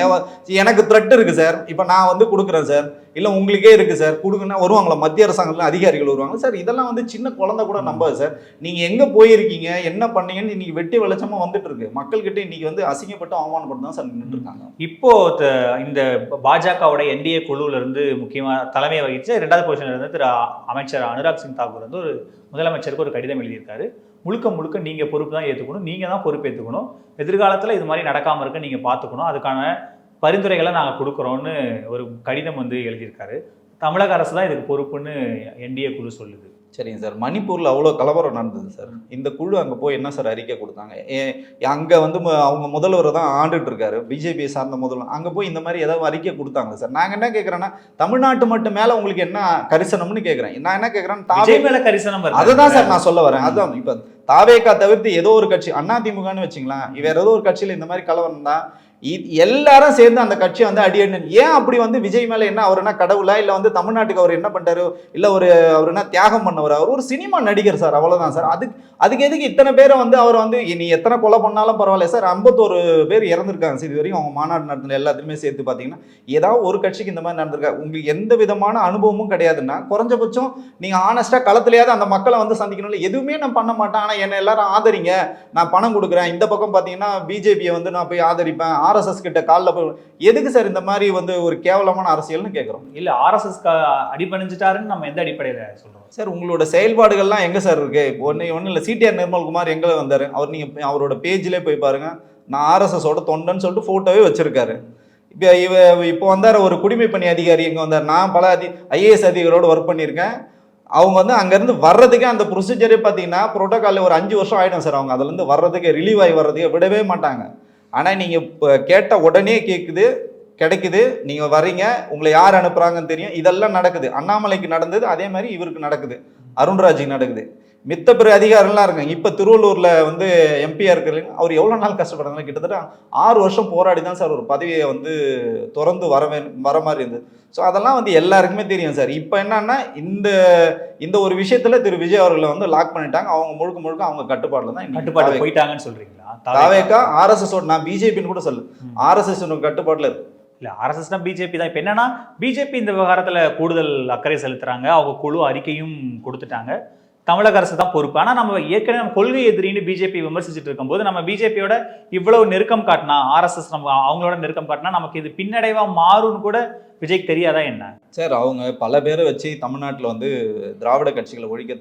எனக்கு த்ரெட் இருக்கு சார். இப்போ நான் வந்து கொடுக்குறேன் சார். இல்லை உங்களுக்கே இருக்குது சார் கொடுங்கன்னா வருவாங்களா? மத்திய அரசாங்கத்தில் அதிகாரிகள் வருவாங்க. சார் இதெல்லாம் வந்து சின்ன குழந்தை கூட நம்பாது சார் நீங்கள் எங்கே போயிருக்கீங்க? என்ன பண்ணீங்கன்னு இன்றைக்கி வெட்டி வெளச்சமாக வந்துட்டு இருக்கு மக்கள்கிட்ட இன்னைக்கு வந்து அசிங்கப்பட்டு அவமானப்பட்டு தான் சார் நின்றுருக்காங்க இப்போ த- இந்த பாஜகவோட என்டிஏ குழுவிலிருந்து முக்கியமாக தலைமையை தலைமை ரெண்டாவது பொசிஷன்ல இருந்து திரு அமைச்சர் அனுராக் சிங் தாக்கூர் வந்து ஒரு முதலமைச்சருக்கு ஒரு கடிதம் எழுதியிருக்காரு. முழுக்க முழுக்க நீங்கள் பொறுப்பு தான் ஏற்றுக்கணும் நீங்கள் தான் பொறுப்பேற்றுக்கணும் எதிர்காலத்தில் இது மாதிரி நடக்காமல் இருக்க நீங்கள் பார்த்துக்கணும் அதுக்கான பரிந்துரைகளை நாங்க கொடுக்குறோம்னு ஒரு கடிதம் வந்து எழுதியிருக்காரு. தமிழக அரசு தான் இதுக்கு பொறுப்புன்னு என்டிஏ குழு சொல்லுது. சரிங்க சார். மணிப்பூரில் அவ்வளோ கலவரம் நடந்தது சார். இந்த குழு அங்கே போய் என்ன சார் அறிக்கை கொடுத்தாங்க? அங்கே வந்து அவங்க முதல்வர் தான் ஆண்டுட்டு இருக்காரு. பிஜேபி சார்ந்த முதல்வர். அங்கே போய் இந்த மாதிரி ஏதாவது அறிக்கை கொடுத்தாங்க சார்? நாங்கள் என்ன கேட்குறேன்னா தமிழ்நாட்டு மட்டும் மேலே உங்களுக்கு என்ன கரிசனம்னு கேட்குறேன் நான் என்ன கேட்குறேன் தாவே மேல கரிசனம். அதுதான் சார் நான் சொல்ல வரேன். அதுதான் இப்போ தாவேக்கா தவிர்த்து ஏதோ ஒரு கட்சி அதிமுகன்னு வச்சுங்களேன். வேற ஏதோ ஒரு கட்சியில் இந்த மாதிரி கலவரம் தான். எல்லாரும் சேர்ந்து அந்த கட்சியை வந்து அடி ஏன் அப்படி வந்து விஜய் மேலே என்ன அவர் என்ன கடவுளா? இல்லை வந்து தமிழ்நாட்டுக்கு அவர் என்ன பண்ணுறாரு இல்லை ஒரு அவர் என்ன தியாகம் பண்ணவர்? அவர் ஒரு சினிமா நடிகர் சார் அவ்வளோதான் சார். அதுக்கு அதுக்கு எதுக்கு இத்தனை பேரை வந்து அவர் வந்து நீ எத்தனை கொலை பண்ணாலும் பரவாயில்ல சார். ஐம்பத்தோரு பேர் இறந்துருக்காங்க சார் இது வரைக்கும் அவங்க மாநாடு நடத்தின எல்லாத்துலையுமே சேர்த்து பார்த்தீங்கன்னா ஏதாவது ஒரு கட்சிக்கு இந்த மாதிரி நடந்திருக்கா? உங்களுக்கு எந்த விதமான அனுபவமும் கிடையாதுன்னா குறைஞ்சபட்சம் நீங்கள் ஆனஸ்டா களத்துலையாவது அந்த மக்களை வந்து சந்திக்கணும்ல. எதுவுமே நான் பண்ண மாட்டேன். ஆனால் என்னை எல்லாரும் ஆதரிங்க. நான் பணம் கொடுக்குறேன். இந்த பக்கம் பார்த்தீங்கன்னா பிஜேபியை வந்து நான் போய் ஆதரிப்பேன். ஆர்எஸ்எஸ் கிட்ட காலில் போய் எதுக்கு சார் இந்த மாதிரி வந்து ஒரு கேவலமான அரசியல்னு கேட்குறோம் இல்ல ஆர்எஸ்எஸ் அடிபணிஞ்சிட்டாருன்னு நம்ம எந்த அடிப்படையில சொல்றோம்? சார் உங்களோட செயல்பாடுகள்லாம் எங்கே சார் இருக்கு? ஒன்று ஒன்றும் இல்லை சிடிஆர் நிர்மல்குமார் எங்கே வந்தார்? அவர் நீங்கள் அவரோட பேஜ்லேயே போய் பாருங்க. நான் ஆர்எஸ்எஸோட தொண்டன்னு சொல்லிட்டு ஃபோட்டோவே வச்சிருக்காரு. இப்போ இவ இப்போ வந்தார் ஒரு குடிமை பணி அதிகாரி இங்கே வந்தார். நான் பல அதி ஐஏஎஸ் அதிகாரியோட ஒர்க் பண்ணியிருக்கேன். அவங்க வந்து அங்கேருந்து வர்றதுக்கே அந்த ப்ரொசீஜரே பார்த்தீங்கன்னா ப்ரோட்டோகாலில் ஒரு அஞ்சு வருஷம் ஆகிடும் சார் அவங்க. அதுலேருந்து வர்றதுக்கு ரிலீவ் ஆகி வர்றதுக்கு விடவே மாட்டாங்க. ஆனால் நீங்கள் இப்போ கேட்ட உடனே கேட்குது கிடைக்குது. நீங்கள் வர்றீங்க உங்களை யார் அனுப்புகிறாங்கன்னு தெரியும். இதெல்லாம் நடக்குது. அண்ணாமலைக்கு நடந்தது அதே மாதிரி இவருக்கு நடக்குது. அருண்ராஜுக்கு நடக்குது. மித்த பிற அதிகாரம்லாம் இருக்காங்க. இப்போ திருவள்ளூரில் வந்து எம்பியாக இருக்கிறீங்க அவர் எவ்வளோ நாள் கஷ்டப்படுறாங்க கிட்டத்தட்ட ஆறு வருஷம் போராடி தான் சார் ஒரு பதவியை வந்து திறந்து வர வர மாதிரி இருந்தது. ஸோ அதெல்லாம் வந்து எல்லாருக்குமே தெரியும் சார். இப்போ என்னன்னா இந்த இந்த ஒரு விஷயத்தில் திரு விஜய் அவர்களை வந்து லாக் பண்ணிட்டாங்க. அவங்க முழுக்க முழுக்க அவங்க கட்டுப்பாட்டில் தான் கட்டுப்பாடு போயிட்டாங்கன்னு சொல்றீங்களா? தாவேக்கா? ஆர்எஸ்எஸ் நான் பிஜேபின்னு கூட சொல்லு. ஆர்எஸ்எஸ் கட்டுப்பாட்டில் இருக்கு. இல்ல ஆர்எஸ்எஸ் தான் பிஜேபி தான். இப்போ என்னன்னா பிஜேபி இந்த விவகாரத்துல கூடுதல் அக்கறை செலுத்துறாங்க. அவங்க குழு அறிக்கையும் கொடுத்துட்டாங்க. தமிழக அரசு தான் பொறுப்பு. ஆனால் நம்ம ஏற்கனவே நம்ம கொள்கை எதிரின்னு பிஜேபி விமர்சிச்சுட்டு இருக்கும்போது நம்ம பிஜேபியோட இவ்வளவு நெருக்கம் காட்டினா ஆர்எஸ்எஸ் நம்ம அவங்களோட நெருக்கம் காட்டினா நமக்கு இது பின்னடைவாக மாறும்னு கூட விஜய்க்கு தெரியாதா என்ன? சார் அவங்க பல பேரை வச்சு தமிழ்நாட்டில் வந்து திராவிட கட்சிகளை ஒழிக்க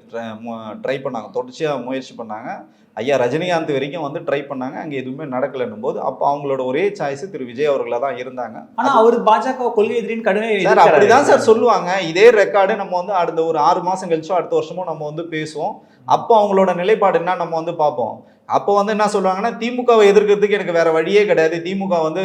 ட்ரை பண்ணாங்க. தொடர்ச்சியாக முயற்சி பண்ணாங்க. ஐயா ரஜினிகாந்த் வரைக்கும் வந்து ட்ரை பண்ணாங்க. அங்கே எதுவுமே நடக்கலைன்னும் போது அப்போ அவங்களோட ஒரே சாய்ஸ் திரு விஜய் அவர்களாக தான் இருந்தாங்க. ஆனா அவர் பாஜக கொள்கை எதிரின்னு கடுமையா சார். அப்படிதான் சார் சொல்லுவாங்க. இதே ரெக்கார்டு நம்ம வந்து அடுத்த ஒரு ஆறு மாசம் கழிச்சோ அடுத்த வருஷமோ நம்ம வந்து பேசுவோம். அப்போ அவங்களோட நிலைப்பாடு என்ன நம்ம வந்து பார்ப்போம். அப்போ வந்து என்ன சொல்லுவாங்கன்னா திமுகவை எதிர்க்கிறதுக்கு எனக்கு வேற வழியே கிடையாது. திமுக வந்து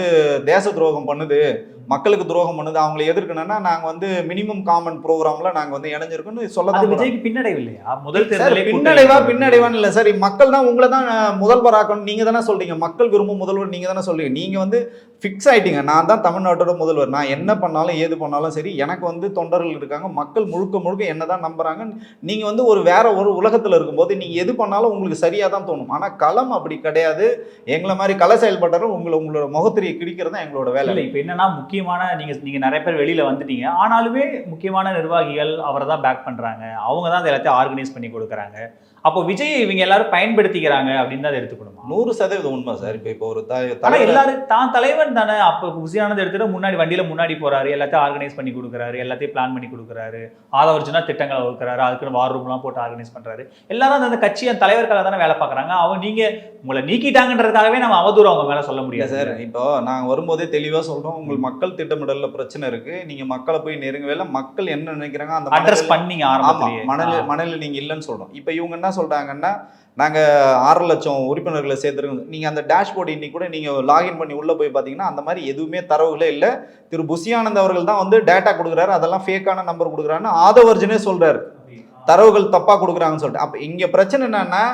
தேச துரோகம் பண்ணுது. மக்களுக்கு துரோகம் பண்ணுது அவங்களை எதிர்க்கணும்னா நாங்க வந்து மினிமம் காமன் ப்ரோக்ராம்ல நாங்க வந்து இணைஞ்சிருக்கோம்னு சொல்ல. விஜய்க்கு பின்னடைவு இல்லையா முதல் தேர்தலே பின்னடைவா பின்னடைவான்னு இல்லை சார். மக்கள் தான் உங்களை தான் அஹ், முதல்வராக்கணும் நீங்க தானே சொல்றீங்க. மக்கள் விரும்பும் முதல்வர் நீங்க தானே சொல்றீங்க. நீங்க வந்து ஃபிக்ஸ் ஆயிட்டீங்க. நான் தான் தமிழ்நாட்டோட முதல்வர். நான் என்ன பண்ணாலும் ஏது பண்ணாலும் சரி எனக்கு வந்து தொண்டர்கள் இருக்காங்க. மக்கள் முழுக்க முழுக்க என்ன தான் நம்புறாங்க நீங்க வந்து ஒரு வேற ஒரு உலகத்துல இருக்கும்போது நீங்க எது பண்ணாலும் உங்களுக்கு சரியா தான் தோணும். ஆனா களம் அப்படி கிடையாது. எங்களை மாதிரி கள செயல்பட்டாலும் உங்களை உங்களோட முகத்திரியை கிடிக்கிறது தான் எங்களோட வேலை. இப்போ என்னன்னா முக்கியமான நீங்க நீங்க நிறைய பேர் வெளியில வந்துட்டீங்க. ஆனாலுமே முக்கியமான நிர்வாகிகள் அவரை தான் பேக் பண்றாங்க. அவங்க தான் அதை எல்லாத்தையும் ஆர்கனைஸ் பண்ணி கொடுக்குறாங்க. அப்போ விஜய் இவங்க எல்லாரும் பயன்படுத்திக்கிறாங்க அப்படின்னு தான் அதை எடுத்துக்கணுமா நூறு சதவீதம் உண்மை சார். இப்போ இப்போ ஒரு ஆனா எல்லாரும் தான் தலைவன் தானே. அப்போ குசியானது எடுத்துட்டு முன்னாடி வண்டியில முன்னாடி போறாரு. எல்லாத்தையும் ஆர்கனைஸ் பண்ணி கொடுக்குறாரு. எல்லாத்தையும் பிளான் பண்ணி கொடுக்குறாரு. ஆதவர்ஜுனா திட்டங்களை வகுக்கிறாரு. அதுக்குன்னு வார் ரூம்லாம் போட்டு ஆர்கனைஸ் பண்றாரு. எல்லாரும் அந்த- அந்த கட்சி அந்த தலைவருக்காக தானே வேலை பார்க்கறாங்க. அவங்க நீங்க உங்களை நீக்கிட்டாங்கன்றதுக்காகவே நம்ம அவதூறு அவங்க மேல சொல்ல முடியாது. சார் இப்போ நாங்கள் வரும்போதே தெளிவாக சொல்றோம். உங்களுக்கு மக்கள் திட்டமிடல்ல பிரச்சனை இருக்கு. நீங்க மக்களை போய் நெருங்கவே மக்கள் என்ன நினைக்கிறாங்க அந்த அட்ரஸ் பண்ணீங்க ஆமா ஆரம்பத்திலேயே மனநிலை ஆ. மனநிலை நீங்க இல்லைன்னு சொல்றோம். இப்போ இவங்க என்ன சொல்றாங்கன்னா நாங்க ஆறு லட்சம் உறுப்பினர்களை சேர்த்துருக்கோம் நீங்கள் அந்த டேஷ்போர்டு இன்னைக்கு கூட நீங்கள் லாகின் பண்ணி உள்ளே போய் பார்த்தீங்கன்னா அந்த மாதிரி எதுவுமே தரவுகளே இல்லை. திரு. புசியானந்த் அவர்கள் தான் வந்து டேட்டா கொடுக்குறாரு. அதெல்லாம் ஃபேக்கான நம்பர் கொடுக்குறாருன்னு ஆதவர்ஜனே சொல்றாரு. தரவுகள் தப்பாக கொடுக்குறாங்கன்னு சொல்லிட்டு. அப்போ இங்கே பிரச்சனை என்னென்னா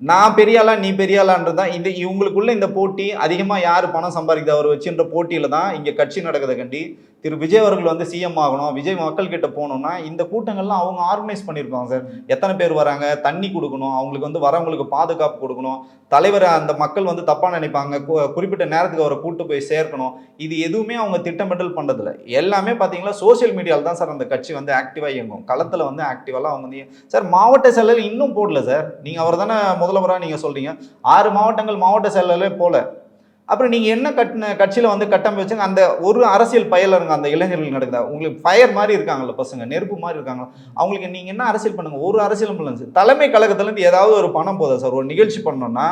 நான் பெரியாளா நீ பெரியாளான்றது தான். இந்த இவங்களுக்குள்ள இந்த போட்டி அதிகமாக யார் பணம் சம்பாதிக்குது அவர் வச்சுன்ற போட்டியில் தான் இங்கே கட்சி நடக்குது கண்டி. திரு விஜய் அவர்கள் வந்து சிஎம் ஆகணும். விஜய் மக்கள் கிட்ட போகணும்னா இந்த கூட்டங்கள்லாம் அவங்க ஆர்கனைஸ் பண்ணியிருப்பாங்க சார். எத்தனை பேர் வராங்க? தண்ணி கொடுக்கணும். அவங்களுக்கு வந்து வரவங்களுக்கு பாதுகாப்பு கொடுக்கணும். தலைவரை அந்த மக்கள் வந்து தப்பாக நினைப்பாங்க. கு- குறிப்பிட்ட நேரத்துக்கு அவரை கூட்டு போய் சேர்க்கணும். இது எதுவுமே அவங்க திட்டமிட்டல் பண்ணுறதில்ல எல்லாமே பாத்தீங்களா சோஷியல் மீடியாவில் தான் சார் அந்த கட்சி வந்து ஆக்டிவாக இயங்கும். களத்தில் வந்து ஆக்டிவாலாம் அவங்க வந்து சார் மாவட்ட செயலர் இன்னும் போடல சார். நீங்கள் அவர் தானே முதல்வராக நீங்கள் சொல்கிறீங்க ஆறு மாவட்டங்கள் மாவட்ட செயலரே போல. அப்புறம் நீங்கள் என்ன கட்டின கட்சியில் வந்து கட்டமைச்சுங்க அந்த ஒரு அரசியல் பயலருங்க அந்த இளைஞர்கள் நடக்குதா? உங்களுக்கு ஃபயர் மாதிரி இருக்காங்களோ பசங்க நெருப்பு மாதிரி இருக்காங்களோ? அவங்களுக்கு நீங்கள் என்ன அரசியல் பண்ணுங்க? ஒரு அரசியலும் இல்லை சார். தலைமை கழகத்துலேருந்து ஏதாவது ஒரு பணம் போதா சார்? ஒரு நிகழ்ச்சி பண்ணோன்னா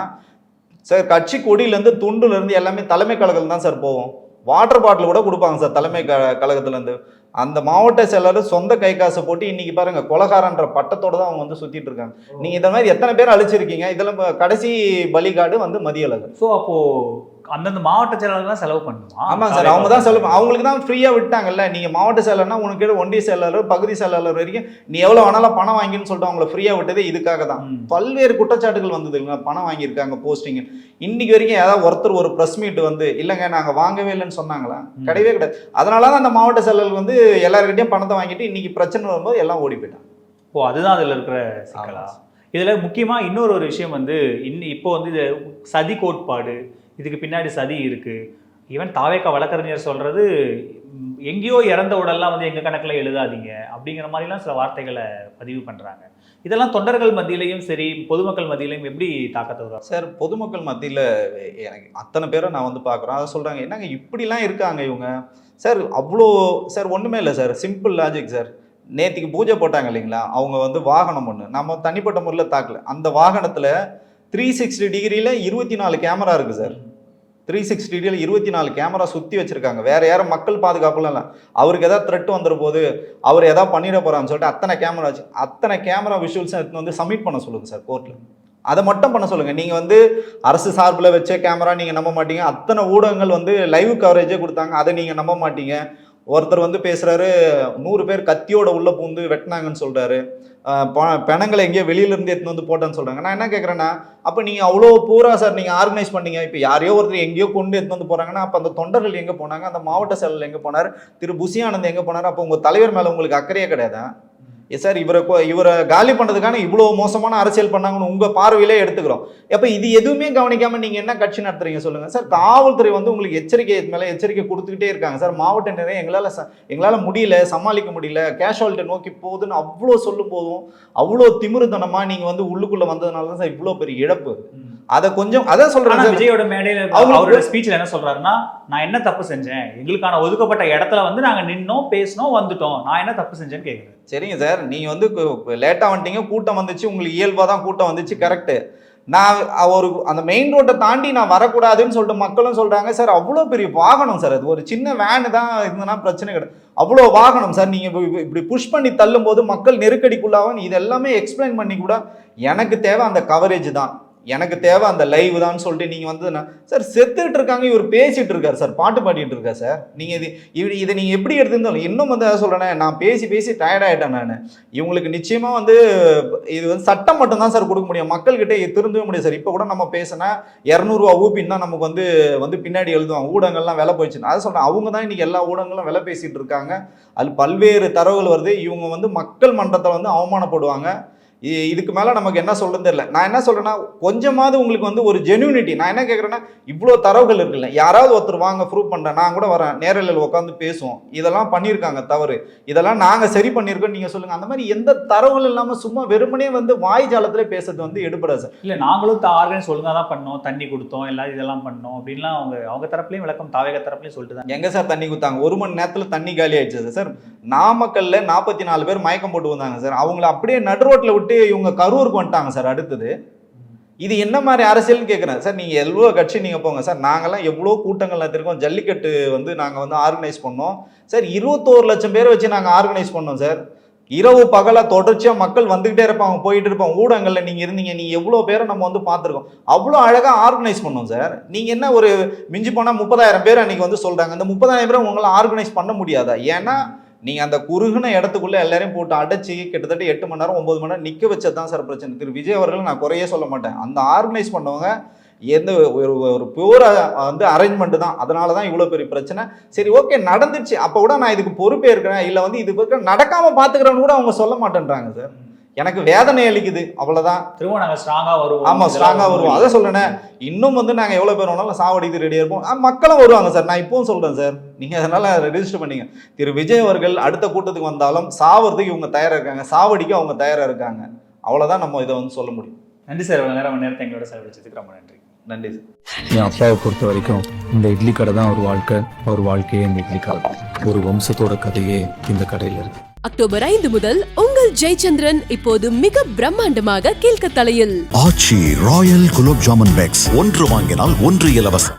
சார் கட்சி கொடியிலேருந்து துண்டுலேருந்து எல்லாமே தலைமை கழகம் தான் சார் போவோம். வாட்டர் பாட்டில் கூட கொடுப்பாங்க சார் தலைமை க கழகத்துலேருந்து அந்த மாவட்ட செயலர் சொந்த கை காசை போட்டு இன்னைக்கு பாருங்க கொலகாரன்ற பட்டத்தோட தான் அவங்க வந்து சுத்திட்டு இருக்காங்க. நீங்க இந்த மாதிரி எத்தனை பேர் அழிச்சிருக்கீங்க? இதெல்லாம் கடைசி பலிகாடு வந்து மதியழகு ஸோ அப்போ அந்தந்த மாவட்ட செயலாளர் தான் செலவு பண்ணுமா? ஆமாங்க சார் அவங்க தான் செலவு அவங்களுக்கு தான் ஃப்ரீயா விட்டாங்கல்ல நீங்க மாவட்ட செயலர்னா உனக்கு ஒன்றிய செயலாளர் பகுதி செயலாளர் வரைக்கும் நீ எவ்வளவு வேணாலும் பணம் வாங்கின்னு சொல்லிட்டு அவங்கள ஃப்ரீயா விட்டதே இதுக்காக தான். பல்வேறு குற்றச்சாட்டுகள் வந்தது இல்லைங்க பணம் வாங்கியிருக்காங்க போஸ்டிங் இன்னைக்கு வரைக்கும் ஏதாவது ஒருத்தர் ஒரு ப்ரெஸ் மீட் வந்து இல்லைங்க நாங்க வாங்கவே இல்லைன்னு சொன்னாங்களா. கிடையவே கிடையாது. அதனால தான் அந்த மாவட்ட செயலர்கள் வந்து எல்லாருக்கிட்டையும் பணத்தை வாங்கிட்டு இன்னைக்கு பிரச்சனை வரும்போது எல்லாம் ஓடி போயிட்டாங்க. ஓ அதுதான் அதுல இருக்கிற சிக்கலா. இதுல முக்கியமா இன்னொரு ஒரு விஷயம் வந்து இன்னி இப்போ வந்து இது சதி கோட்பாடு இதுக்கு பின்னாடி சதி இருக்குது ஈவன் தாவேக்கா வழக்கறிஞர் சொல்கிறது எங்கேயோ இறந்த உடல்லாம் வந்து எங்கள் கணக்கில் எழுதாதீங்க அப்படிங்கிற மாதிரிலாம் சில வார்த்தைகளை பதிவு பண்ணுறாங்க இதெல்லாம் தொண்டர்கள் மத்தியிலையும் சரி பொதுமக்கள் மத்தியிலையும் எப்படி தாக்கத்தை உருவாக்கும் சார் பொதுமக்கள் மத்தியில் எனக்கு அத்தனை பேரை நான் வந்து பார்க்குறோம் அதை சொல்கிறாங்க என்னங்க இப்படிலாம் இருக்காங்க இவங்க? சார் அவ்வளோ சார் ஒன்றுமே இல்லை சார். Simple logic sir. நேற்றுக்கு பூஜை போட்டாங்க இல்லைங்களா? அவங்க வந்து வாகனம் ஒன்று நம்ம தனிப்பட்ட முறையில் தாக்கல. அந்த வாகனத்தில் த்ரீ சிக்ஸ்டி டிகிரியில் இருபத்தி நாலு கேமரா இருக்குது சார். த்ரீ சிக்ஸ்டி டிகிரியில் இருபத்தி நாலு கேமரா சுற்றி வச்சுருக்காங்க. வேறு யாரும் மக்கள் பாதுகாப்புலாம் இல்லை. அவருக்கு எதாவது த்ரெட் வந்துட போது அவர் எதாவது பண்ணிட போகிறான்னு சொல்லிட்டு அத்தனை கேமரா வச்சு அத்தனை கேமரா விஷுவல்ஸும் எடுத்துன்னு வந்து சப்மிட் பண்ண சொல்லுங்கள் சார் கோர்ட்டில் அதை மட்டும் பண்ண சொல்லுங்கள் நீங்கள் வந்து அரசு சார்பில் வச்ச கேமரா நீங்கள் நம்ப மாட்டீங்க. அத்தனை ஊடகங்கள் வந்து லைவ் கவரேஜே கொடுத்தாங்க. அதை நீங்கள் நம்ப மாட்டீங்க. ஒருத்தர் வந்து பேசுகிறாரு நூறு பேர் கத்தியோட உள்ளே பூந்து வெட்டினாங்கன்னு சொல்கிறாரு பணங்களை எங்கேயோ வெளியில இருந்து எடுத்துன்னு வந்து போட்டேன்னு சொல்கிறாங்க நான் என்ன கேட்குறேன்னா அப்போ நீங்கள் அவ்வளோ பூரா சார் நீங்கள் ஆர்கனைஸ் பண்ணீங்க. இப்போ யாரையோ ஒருத்தர் எங்கேயோ கொண்டு எடுத்துன்னு வந்து போகிறாங்கன்னா அப்போ அந்த தொண்டர்கள் எங்கே போனாங்க? அந்த மாவட்ட செயலர் எங்கே போனார்? திரு. புசியானந்த் எங்கே போனார்? அப்போ உங்கள் தலைவர் மேலே உங்களுக்கு அக்கறையே கிடையாது? எஸ் சார் இவரை இவரை காலி பண்ணுறதுக்கான இவ்வளோ மோசமான அரசியல் பண்ணாங்கன்னு உங்கள் பார்வையிலே எடுத்துக்கிறோம். அப்போ இது எதுவுமே கவனிக்காமல் நீங்கள் என்ன கட்சி நடத்துறீங்க சொல்லுங்கள் சார் காவல்துறை வந்து உங்களுக்கு எச்சரிக்கை மேலே எச்சரிக்கை கொடுத்துக்கிட்டே இருக்காங்க. சார் மாவட்ட நிறைய எங்களால் ச எங்களால் முடியல சமாளிக்க முடியல கேஷுவாலிட்டி நோக்கி போகுதுன்னு அவ்வளோ சொல்லும் போதும் அவ்வளோ திமிருத்தனமாக நீங்கள் வந்து உள்ளுக்குள்ளே வந்ததுனால தான் சார் இவ்வளோ பெரிய இழப்பு. அதை கொஞ்சம் அதான் சார். விஜயோட மேடையில அவரோட ஸ்பீச்ல என்ன சொல்றாருன்னா நான் என்ன தப்பு செஞ்சேன்? எங்களுக்கான ஒதுக்கப்பட்ட இடத்துல வந்து நாங்க நின்னோம் பேசினோம் வந்துட்டோம். நான் என்ன தப்பு செஞ்சேன்னு கேக்குறேன். சரிங்க சார். நீங்கள் வந்து லேட்டாக வந்துட்டீங்க கூட்டம் வந்துச்சு உங்களுக்கு இயல்பாக தான் கூட்டம் வந்துச்சு கரெக்டு நான் ஒரு அந்த மெயின் ரோட்டை தாண்டி நான் வரக்கூடாதுன்னு சொல்லிட்டு மக்களும் சொல்கிறாங்க சார் அவ்வளோ பெரிய வாகனம் சார் அது. ஒரு சின்ன வேனு தான் இருந்ததுன்னா பிரச்சனை கிடையாது. அவ்வளோ வாகனம் சார். நீங்கள் இப்படி புஷ் பண்ணி தள்ளும்போது மக்கள் நெருக்கடிக்குள்ளாகும் இது எல்லாமே எக்ஸ்பிளைன் பண்ணி கூட எனக்கு தேவை அந்த கவரேஜ் தான். எனக்கு தேவை அந்த லைவ் தான் சொல்லிட்டு நீங்கள் வந்து நான் சார் செத்துக்கிட்டு இருக்காங்க இவர் பேசிகிட்டு இருக்கார் சார் பாட்டு பாடிட்டு இருக்கார் சார் நீங்கள் இது இவ- இதை நீங்கள் எப்படி எடுத்துருந்தாலும் இன்னும் வந்து சொல்கிறேனே நான் பேசி பேசி டயர்ட் ஆகிட்டேன் நான். இவங்களுக்கு நிச்சயமாக வந்து இது வந்து சட்டம் மட்டும்தான் சார் கொடுக்க முடியும். மக்கள்கிட்ட திருந்தவே முடியும் சார் இப்போ கூட நம்ம பேசினா இரநூறுவா ஊப்பின்னா நமக்கு வந்து வந்து பின்னாடி எழுதுவாங்க ஊடகங்கள்லாம் விலை போயிடுச்சு அதை சொல்கிறேன் அவங்க தான் இன்றைக்கி எல்லா ஊடகங்களும் விலை பேசிகிட்டு இருக்காங்க. அது பல்வேறு தரவுகள் வருது. இவங்க வந்து மக்கள் மன்றத்தை வந்து அவமானப்படுவாங்க. இதுக்கு மேலே நமக்கு என்ன சொல்றது தெரியல. நான் என்ன சொல்றேன்னா கொஞ்சமாவது உங்களுக்கு வந்து ஒரு ஜென்யூனிட்டி நான் என்ன கேட்குறேன்னா இவ்வளோ தரவுகள் இருக்குல்ல யாராவது ஒருத்தர் வாங்க ப்ரூவ் பண்ணுறேன் நான் கூட வரேன் நேரலையில் உட்காந்து பேசுவோம் இதெல்லாம் பண்ணியிருக்காங்க தவறு. இதெல்லாம் நாங்கள் சரி பண்ணியிருக்கோம் நீங்கள் சொல்லுங்கள் அந்த மாதிரி எந்த தரவுகள் இல்லாமல் சும்மா வெறுமனே வந்து வாய் ஜாலத்திலே பேசுறது வந்து எடுபடாது சார். இல்ல நாங்களும் ஆர்கனைஸ் ஒழுங்கா தான் பண்ணோம் தண்ணி கொடுத்தோம் எல்லாம் இதெல்லாம் பண்ணோம் அப்படின்லாம் அவங்க அவங்க தரப்புலயும் விளக்கம் தாவேக தரப்புலயும் சொல்லிட்டு தான் எங்க சார் தண்ணி கொடுத்தாங்க ஒரு மணி நேரத்தில் தண்ணி காலி ஆயிடுச்சு சார். நாமக்கல்ல நாற்பத்தி நாலு பேர் மயக்கம் போட்டு வந்தாங்க சார். அவங்கள அப்படியே நடு ரோட்ல விட்டு இவங்க கரூருக்கு வந்துட்டாங்க சார் அடுத்தது. இது என்ன மாதிரி அரசியல்னு கேட்குறேன் சார் நீங்கள் எவ்வளோ கட்சி நீங்கள் போங்க சார். நாங்கெல்லாம் எவ்வளோ கூட்டங்கள் நடத்திருக்கோம் ஜல்லிக்கட்டு வந்து நாங்கள் வந்து ஆர்கனைஸ் பண்ணோம். சார் இருபத்தோரு லட்சம் பேர் வச்சு நாங்கள் ஆர்கனைஸ் பண்ணோம் சார். இரவு பகலாக தொடர்ச்சியாக மக்கள் வந்துக்கிட்டே இருப்பாங்க. போயிட்டு இருப்பாங்க. ஊடகங்களில் நீங்கள் இருந்தீங்க. நீங்கள் எவ்வளோ பேரை நம்ம வந்து பார்த்துருக்கோம். அவ்வளோ அழகாக ஆர்கனைஸ் பண்ணோம் சார். நீங்கள் என்ன ஒரு மிஞ்சி போனால் முப்பதாயிரம் பேர் அன்றைக்கி வந்து சொல்கிறாங்க அந்த முப்பதாயிரம் பேரை உங்களால் ஆர்கனைஸ் பண்ண முடியாதா? ஏன்னா நீங்கள் அந்த குறுகின இடத்துக்குள்ளே எல்லாரையும் போட்டு அடைச்சி கிட்டத்தட்ட எட்டு மணி நேரம் ஒம்பது மணி நேரம் நிற்க வச்சது தான் சார் பிரச்சனை. திரு விஜய் அவர்கள் நான் குறையே சொல்ல மாட்டேன். அந்த ஆர்கனைஸ் பண்ணவங்க எந்த ஒரு ஒரு பியூர் வந்து அரேஞ்ச்மெண்ட்டு தான். அதனால தான் இவ்வளோ பெரிய பிரச்சனை. சரி ஓகே நடந்துச்சு. அப்போ கூட நான் இதுக்கு பொறுப்பே இருக்கிறேன் இல்லை வந்து இது பக்கம் நடக்காமல் பார்த்துக்கிறேன்னு கூட அவங்க சொல்ல மாட்டேன்றாங்க சார். எனக்கு வேதனை அளிக்குது. அவ்வளோதான் திரும்ப நாங்க ஸ்ட்ராங்கா வருவோம். ஆமா ஸ்ட்ராங்கா வருவோம். அதை சொல்றேனே இன்னும் வந்து நாங்க எவ்வளவு பேர் வேணாலும் சாவடிக்கு ரெடியா இருப்போம். மக்களும் வருவாங்க சார். நான் இப்பவும் சொல்றேன் சார். நீங்க அதனால ரெஜிஸ்டர் பண்ணீங்க. திரு விஜய் அவர்கள் அடுத்த கூட்டத்துக்கு வந்தாலும் சாவறதுக்கு இவங்க தயாரா இருக்காங்க. சாவடிக்கு அவங்க தயாரா இருக்காங்க. அவ்வளவுதான் நம்ம இதை வந்து சொல்ல முடியும். நன்றி சார். இவ்வளவு நேரம் நேரத்தை எங்களோட செலவழிச்சதுக்கு ரொம்ப நன்றி. நன்றி சார். என் அப்பாவை பொறுத்த வரைக்கும் இந்த இட்லி கடை தான் ஒரு வாழ்க்கை அவர் வாழ்க்கையே இந்த இட்லி கடை. ஒரு வம்சத்தோட கதையே இந்த கடையில் இருக்கு. அக்டோபர் ஐந்து முதல் உங்கள் ஜெயச்சந்திரன் இப்போது மிக பிரம்மாண்டமாக கீழ்க்கத்தலையில். ஆச்சி ராயல் குலோப் ஜாமுன் பேக்ஸ் ஒன்று வாங்கினால் ஒன்று இலவசம்.